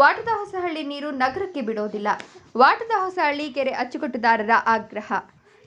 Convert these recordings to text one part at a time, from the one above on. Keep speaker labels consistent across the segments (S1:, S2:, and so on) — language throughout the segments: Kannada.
S1: ವಾಟದ ಹೊಸಹಳ್ಳಿ ನೀರು ನಗರಕ್ಕೆ ಬಿಡೋದಿಲ್ಲ. ವಾಟದ ಹೊಸಹಳ್ಳಿ ಕೆರೆ ಅಚ್ಚುಕಟ್ಟುದಾರರ ಆಗ್ರಹ.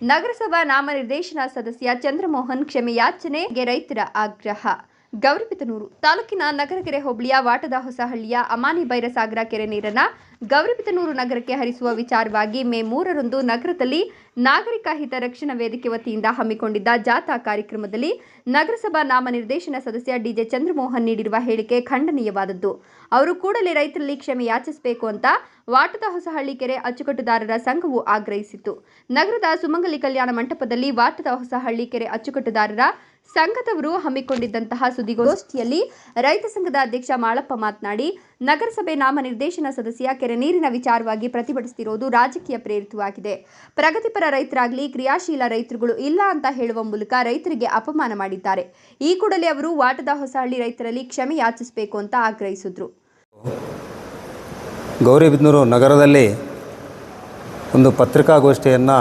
S1: ನಗರಸಭಾ ನಾಮನಿರ್ದೇಶನ ಸದಸ್ಯ ಚಂದ್ರಮೋಹನ್ ಕ್ಷಮೆಯಾಚನೆಗೆ ರೈತರ ಆಗ್ರಹ. ಗೌರಿಬಿದನೂರು ತಾಲೂಕಿನ ನಗರಕೆರೆ ಹೋಬಳಿಯ ವಾಟದ ಹೊಸಹಳ್ಳಿಯ ಅಮಾನಿ ಬೈರಸಾಗರ ಕೆರೆ ನೀರನ್ನ ಗೌರಿಬಿದನೂರು ನಗರಕ್ಕೆ ಹರಿಸುವ ವಿಚಾರವಾಗಿ ಮೇ ಮೂರರಂದು ನಗರದಲ್ಲಿ ನಾಗರಿಕ ಹಿತರಕ್ಷಣಾ ವೇದಿಕೆ ವತಿಯಿಂದ ಹಮ್ಮಿಕೊಂಡಿದ್ದ ಜಾಥಾ ಕಾರ್ಯಕ್ರಮದಲ್ಲಿ ನಗರಸಭಾ ನಾಮನಿರ್ದೇಶನ ಸದಸ್ಯ ಡಿಜೆ ಚಂದ್ರಮೋಹನ್ ನೀಡಿರುವ ಹೇಳಿಕೆ ಖಂಡನೀಯವಾದದ್ದು. ಅವರು ಕೂಡಲೇ ರೈತರಲ್ಲಿ ಕ್ಷಮೆ ಯಾಚಿಸಬೇಕು ಅಂತ ವಾಟದ ಹೊಸಹಳ್ಳಿ ಕೆರೆ ಅಚ್ಚುಕಟ್ಟುದಾರರ ಸಂಘವು ಆಗ್ರಹಿಸಿತು ನಗರದ ಸುಮಂಗಲಿ ಕಲ್ಯಾಣ ಮಂಟಪದಲ್ಲಿ ವಾಟದ ಹೊಸಹಳ್ಳಿ ಕೆರೆ ಅಚ್ಚುಕಟ್ಟುದಾರರ ಸಂಘದವರು ಹಮ್ಮಿಕೊಂಡಿದ್ದಂತಹ ಸುದ್ದಿಗೋಷ್ಠಿಯಲ್ಲಿ ರೈತ ಸಂಘದ ಅಧ್ಯಕ್ಷ ಮಾಳಪ್ಪ ಮಾತನಾಡಿ ನಗರಸಭೆ ನಾಮನಿರ್ದೇಶನ ಸದಸ್ಯ ಕೆರೆ ನೀರಿನ ವಿಚಾರವಾಗಿ ಪ್ರತಿಭಟಿಸುತ್ತಿರುವುದು ರಾಜಕೀಯ ಪ್ರೇರಿತವಾಗಿದೆ. ಪ್ರಗತಿಪರ ರೈತರಾಗಲಿ, ಕ್ರಿಯಾಶೀಲ ರೈತರುಗಳು ಇಲ್ಲ ಅಂತ ಹೇಳುವ ಮೂಲಕ ರೈತರಿಗೆ ಅಪಮಾನ ಮಾಡಿದ್ದಾರೆ. ಈ ಕೂಡಲೇ ಅವರು ವಾಟದ ಹೊಸಹಳ್ಳಿ ರೈತರಲ್ಲಿ ಕ್ಷಮೆ ಯಾಚಿಸಬೇಕು ಅಂತ ಆಗ್ರಹಿಸಿದ್ರು.
S2: ಗೌರಿಬಿದ್ನೂರು ನಗರದಲ್ಲಿ ಒಂದು ಪತ್ರಿಕಾಗೋಷ್ಠಿಯನ್ನು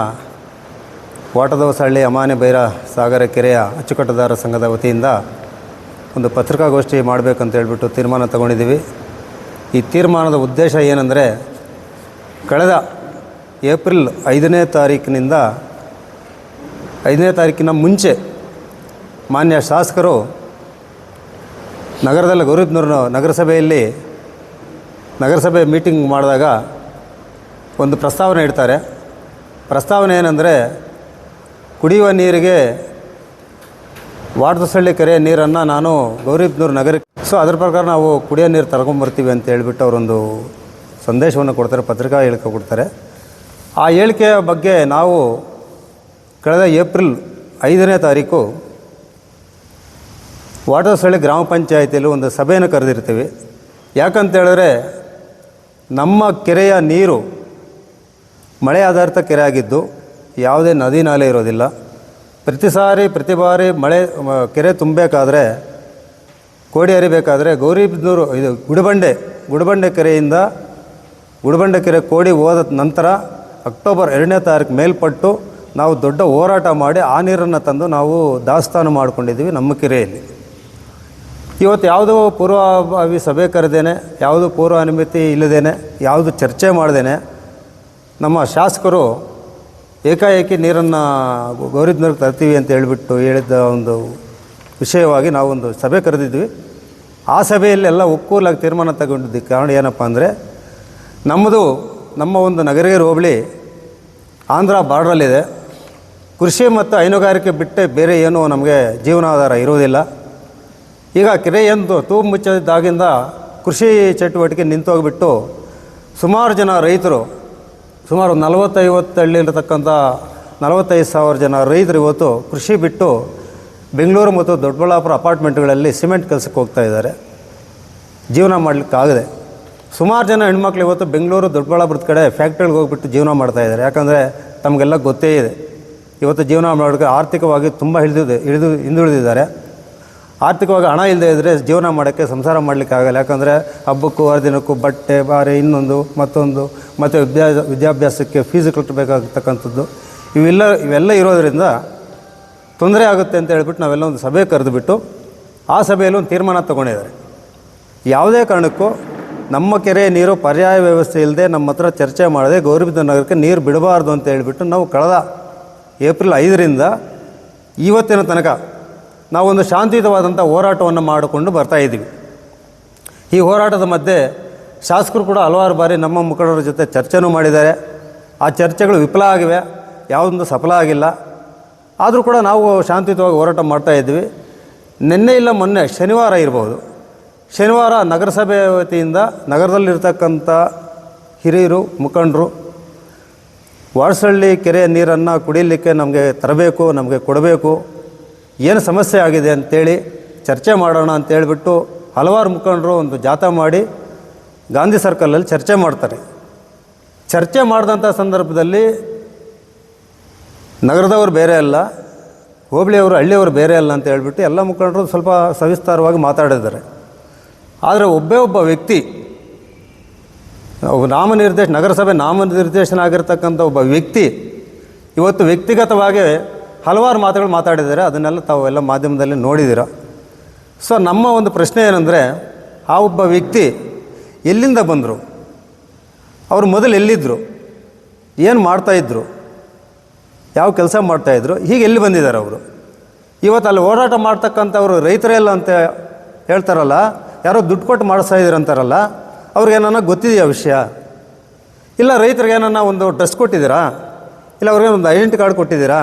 S2: ವಾಟದವಸಹಳ್ಳಿ ಅಮಾನೆ ಬೈರ ಸಾಗರ ಕೆರೆಯ ಅಚ್ಚುಕಟ್ಟುದಾರ ಸಂಘದ ವತಿಯಿಂದ ಒಂದು ಪತ್ರಿಕಾಗೋಷ್ಠಿ ಮಾಡಬೇಕಂತ ಹೇಳ್ಬಿಟ್ಟು ತೀರ್ಮಾನ ತಗೊಂಡಿದ್ದೀವಿ. ಈ ತೀರ್ಮಾನದ ಉದ್ದೇಶ ಏನಂದರೆ ಕಳೆದ ಏಪ್ರಿಲ್ ಐದನೇ ತಾರೀಕಿನಿಂದ ಐದನೇ ತಾರೀಕಿನ ಮುಂಚೆ ಮಾನ್ಯ ಶಾಸಕರು ನಗರದಲ್ಲಿ ಗೌರಿಬಿದನೂರು ನಗರಸಭೆಯಲ್ಲಿ ನಗರಸಭೆ ಮೀಟಿಂಗ್ ಮಾಡಿದಾಗ ಒಂದು ಪ್ರಸ್ತಾವನೆ ಇಡ್ತಾರೆ. ಪ್ರಸ್ತಾವನೆ ಏನಂದರೆ ಕುಡಿಯುವ ನೀರಿಗೆ ವಾಟದಸಳ್ಳಿ ಕೆರೆಯ ನೀರನ್ನು ನಾನು ಗೌರಿಬ್ನೂರು ನಗರಕ್ಕೆ ಸೊ ಅದ್ರ ಪ್ರಕಾರ ನಾವು ಕುಡಿಯೋ ನೀರು ತಗೊಂಬರ್ತೀವಿ ಅಂತ ಹೇಳ್ಬಿಟ್ಟು ಅವರೊಂದು ಸಂದೇಶವನ್ನು ಕೊಡ್ತಾರೆ, ಪತ್ರಿಕಾ ಹೇಳಿಕೆ ಕೊಡ್ತಾರೆ. ಆ ಹೇಳಿಕೆಯ ಬಗ್ಗೆ ನಾವು ಕಳೆದ ಏಪ್ರಿಲ್ ಐದನೇ ತಾರೀಕು ವಾಟರ್ಸಳ್ಳಿ ಗ್ರಾಮ ಪಂಚಾಯಿತಿಯಲ್ಲಿ ಒಂದು ಸಭೆಯನ್ನು ಕರೆದಿರ್ತೀವಿ. ಯಾಕಂತ ಹೇಳಿದ್ರೆ ನಮ್ಮ ಕೆರೆಯ ನೀರು ಮಳೆ ಆಧಾರಿತ ಕೆರೆ ಆಗಿದ್ದು ಯಾವುದೇ ನದಿ ನಾಲೆ ಇರೋದಿಲ್ಲ. ಪ್ರತಿ ಸಾರಿ, ಪ್ರತಿ ಬಾರಿ ಮಳೆ ಕೆರೆ ತುಂಬಬೇಕಾದ್ರೆ ಕೋಡಿ ಹರಿಬೇಕಾದ್ರೆ ಗೌರಿಬಿದನೂರು ಇದು ಗುಡಬಂಡೆ ಗುಡಬಂಡೆ ಕೆರೆಯಿಂದ ಗುಡಬಂಡೆ ಕೆರೆ ಕೋಡಿ ಹೋದ ನಂತರ ಅಕ್ಟೋಬರ್ ಎರಡನೇ ತಾರೀಕು ಮೇಲ್ಪಟ್ಟು ನಾವು ದೊಡ್ಡ ಹೋರಾಟ ಮಾಡಿ ಆ ನೀರನ್ನು ತಂದು ನಾವು ದಾಸ್ತಾನು ಮಾಡಿಕೊಂಡಿದ್ದೀವಿ ನಮ್ಮ ಕೆರೆಯಲ್ಲಿ. ಇವತ್ತು ಯಾವುದೋ ಪೂರ್ವಭಾವಿ ಸಭೆ ಕರೆದೇನೆ, ಯಾವುದು ಪೂರ್ವ ಅನುಮತಿ ಇಲ್ಲದೇನೆ, ಯಾವುದು ಚರ್ಚೆ ಮಾಡ್ದೇನೆ, ನಮ್ಮ ಶಾಸಕರು ಏಕಾಏಕಿ ನೀರನ್ನು ಗೌರಿದ್ನವ್ರಿಗೆ ತರ್ತೀವಿ ಅಂತ ಹೇಳಿಬಿಟ್ಟು ಹೇಳಿದ್ದ ಒಂದು ವಿಷಯವಾಗಿ ನಾವೊಂದು ಸಭೆ ಕರೆದಿದ್ವಿ. ಆ ಸಭೆಯಲ್ಲಿ ಎಲ್ಲ ಒಕ್ಕೂಲಾಗಿ ತೀರ್ಮಾನ ತಗೊಂಡಿದ್ದಕ್ಕೆ ಕಾರಣ ಏನಪ್ಪ ಅಂದರೆ, ನಮ್ಮದು, ನಮ್ಮ ಒಂದು ನಗರಿಗರ ಹೋಬಳಿ ಆಂಧ್ರ ಬಾರ್ಡ್ರಲ್ಲಿದೆ. ಕೃಷಿ ಮತ್ತು ಹೈನುಗಾರಿಕೆ ಬಿಟ್ಟೆ ಬೇರೆ ಏನೂ ನಮಗೆ ಜೀವನಾಧಾರ ಇರುವುದಿಲ್ಲ. ಈಗ ಕೆರೆ ಎಂದು ತೂ ಕೃಷಿ ಚಟುವಟಿಕೆ ನಿಂತೋಗಿಬಿಟ್ಟು ಸುಮಾರು ಜನ ರೈತರು, ಸುಮಾರು ನಲವತ್ತೈವತ್ತು ಹಳ್ಳಿಲಿರ್ತಕ್ಕಂಥ ನಲವತ್ತೈದು ಸಾವಿರ ಜನ ರೈತರು ಇವತ್ತು ಕೃಷಿ ಬಿಟ್ಟು ಬೆಂಗಳೂರು ಮತ್ತು ದೊಡ್ಡಬಳ್ಳಾಪುರ ಅಪಾರ್ಟ್ಮೆಂಟ್ಗಳಲ್ಲಿ ಸಿಮೆಂಟ್ ಕೆಲಸಕ್ಕೆ ಹೋಗ್ತಾ ಇದ್ದಾರೆ. ಜೀವನ ಮಾಡಲಿಕ್ಕಾಗದೆ ಸುಮಾರು ಜನ ಹೆಣ್ಮಕ್ಳು ಇವತ್ತು ಬೆಂಗಳೂರು, ದೊಡ್ಡಬಳ್ಳಾಪುರದ ಕಡೆ ಫ್ಯಾಕ್ಟ್ರಿಗಳಿಗೆ ಹೋಗ್ಬಿಟ್ಟು ಜೀವನ ಮಾಡ್ತಾ ಇದ್ದಾರೆ. ಯಾಕಂದರೆ ತಮಗೆಲ್ಲ ಗೊತ್ತೇ ಇದೆ. ಇವತ್ತು ಜೀವನ ಮಾಡೋಕ್ಕೆ ಆರ್ಥಿಕವಾಗಿ ತುಂಬ ಹಿಡಿದಿದೆ, ಹಿಡಿದು ಹಿಂದುಳಿದಿದ್ದಾರೆ. ಆರ್ಥಿಕವಾಗಿ ಹಣ ಇಲ್ಲದೆ ಇದ್ದರೆ ಜೀವನ ಮಾಡೋಕ್ಕೆ ಸಂಸಾರ ಮಾಡಲಿಕ್ಕೆ ಆಗಲ್ಲ. ಯಾಕಂದರೆ ಹಬ್ಬಕ್ಕೂ, ಹರಿದಿನಕ್ಕೂ ಬಟ್ಟೆ ಬಾರೆ ಇನ್ನೊಂದು, ಮತ್ತೊಂದು, ಮತ್ತು ವಿದ್ಯಾ ವಿದ್ಯಾಭ್ಯಾಸಕ್ಕೆ ಫೀಸ್ ಕಟ್ಟಬೇಕಾಗತಕ್ಕಂಥದ್ದು ಇವೆಲ್ಲ ಇವೆಲ್ಲ ಇರೋದರಿಂದ ತೊಂದರೆ ಆಗುತ್ತೆ ಅಂತ ಹೇಳ್ಬಿಟ್ಟು ನಾವೆಲ್ಲ ಒಂದು ಸಭೆ ಕರೆದುಬಿಟ್ಟು ಆ ಸಭೆಯಲ್ಲಿ ಒಂದು ತೀರ್ಮಾನ ತಗೊಂಡಿದ್ದಾರೆ. ಯಾವುದೇ ಕಾರಣಕ್ಕೂ ನಮ್ಮ ಕೆರೆ ನೀರು ಪರ್ಯಾಯ ವ್ಯವಸ್ಥೆ ಇಲ್ಲದೆ ನಮ್ಮ ಹತ್ರ ಚರ್ಚೆ ಮಾಡದೆ ಗೌರಿಬಿದ್ದ ನಗರಕ್ಕೆ ನೀರು ಬಿಡಬಾರ್ದು ಅಂತ ಹೇಳಿಬಿಟ್ಟು ನಾವು ಕಳೆದ ಏಪ್ರಿಲ್ ಐದರಿಂದ ಇವತ್ತಿನ ತನಕ ನಾವೊಂದು ಶಾಂತಿಯುತವಾದಂಥ ಹೋರಾಟವನ್ನು ಮಾಡಿಕೊಂಡು ಬರ್ತಾ ಇದ್ದೀವಿ. ಈ ಹೋರಾಟದ ಮಧ್ಯೆ ಶಾಸಕರು ಕೂಡ ಹಲವಾರು ಬಾರಿ ನಮ್ಮ ಮುಖಂಡರ ಜೊತೆ ಚರ್ಚೆನೂ ಮಾಡಿದ್ದಾರೆ. ಆ ಚರ್ಚೆಗಳು ವಿಫಲ ಆಗಿವೆ. ಯಾವುದೊಂದು ಸಫಲ ಆಗಿಲ್ಲ. ಆದರೂ ಕೂಡ ನಾವು ಶಾಂತಿಯುತವಾಗಿ ಹೋರಾಟ ಮಾಡ್ತಾ ಇದ್ವಿ ನಿನ್ನೆ ಇಲ್ಲ ಮೊನ್ನೆ ಶನಿವಾರ ಇರ್ಬೋದು. ಶನಿವಾರ ನಗರಸಭೆ ವತಿಯಿಂದ ನಗರದಲ್ಲಿರ್ತಕ್ಕಂಥ ಹಿರಿಯರು, ಮುಖಂಡರು ವಾಡ್ಸಳ್ಳಿ ಕೆರೆಯ ನೀರನ್ನು ಕುಡಿಯಲಿಕ್ಕೆ ನಮಗೆ ತರಬೇಕು, ನಮಗೆ ಕೊಡಬೇಕು. ಏನು ಸಮಸ್ಯೆ ಆಗಿದೆ ಅಂತೇಳಿ ಚರ್ಚೆ ಮಾಡೋಣ ಅಂತ ಹೇಳ್ಬಿಟ್ಟು ಹಲವಾರು ಮುಖಂಡರು ಒಂದು ಜಾಥಾ ಮಾಡಿ ಗಾಂಧಿ ಸರ್ಕಲಲ್ಲಿ ಚರ್ಚೆ ಮಾಡ್ತಾರೆ. ಚರ್ಚೆ ಮಾಡಿದಂಥ ಸಂದರ್ಭದಲ್ಲಿ ನಗರದವರು ಬೇರೆ ಅಲ್ಲ, ಹೋಬಳಿಯವರು, ಹಳ್ಳಿಯವರು ಬೇರೆ ಅಲ್ಲ ಅಂತ ಹೇಳ್ಬಿಟ್ಟು ಎಲ್ಲ ಮುಖಂಡರು ಸ್ವಲ್ಪ ಸವಿಸ್ತಾರವಾಗಿ ಮಾತಾಡಿದ್ದಾರೆ. ಆದರೆ ಒಬ್ಬೇ ಒಬ್ಬ ವ್ಯಕ್ತಿ ನಾಮನಿರ್ದೇಶ, ನಗರಸಭೆ ನಾಮನಿರ್ದೇಶನ ಆಗಿರ್ತಕ್ಕಂಥ ಒಬ್ಬ ವ್ಯಕ್ತಿ, ಇವತ್ತು ವ್ಯಕ್ತಿಗತವಾಗಿ ಹಲವಾರು ಮಾತುಗಳು ಮಾತಾಡಿದ್ದಾರೆ, ಅದನ್ನೆಲ್ಲ ತಾವು ಎಲ್ಲ ಮಾಧ್ಯಮದಲ್ಲಿ ನೋಡಿದ್ದೀರ. ಸೊ, ನಮ್ಮ ಒಂದು ಪ್ರಶ್ನೆ ಏನಂದರೆ, ಆ ಒಬ್ಬ ವ್ಯಕ್ತಿ ಎಲ್ಲಿಂದ ಬಂದರು? ಅವರು ಮೊದಲು ಎಲ್ಲಿದ್ದರು ಏನು ಮಾಡ್ತಾಯಿದ್ರು ಯಾವ ಕೆಲಸ ಮಾಡ್ತಾಯಿದ್ರು ಹೀಗೆ ಎಲ್ಲಿ ಬಂದಿದ್ದಾರೆ ಅವರು? ಇವತ್ತು ಅಲ್ಲಿ ಓಡಾಟ ಮಾಡ್ತಕ್ಕಂಥವ್ರು ರೈತರೇ ಇಲ್ಲ ಅಂತ ಹೇಳ್ತಾರಲ್ಲ, ಯಾರೋ ದುಡ್ಡು ಕೊಟ್ಟು ಮಾಡಿಸ್ತಾ ಅಂತಾರಲ್ಲ ಅವ್ರಿಗೇನನ್ನ ಗೊತ್ತಿದೆಯಾ ವಿಷಯ? ಇಲ್ಲ ರೈತರಿಗೆ ಏನನ್ನ ಒಂದು ಡ್ರೆಸ್ ಕೊಟ್ಟಿದ್ದೀರಾ? ಇಲ್ಲ ಅವ್ರಿಗೆ ಒಂದು ಐಡೆಂಟಿ ಕಾರ್ಡ್ ಕೊಟ್ಟಿದ್ದೀರಾ?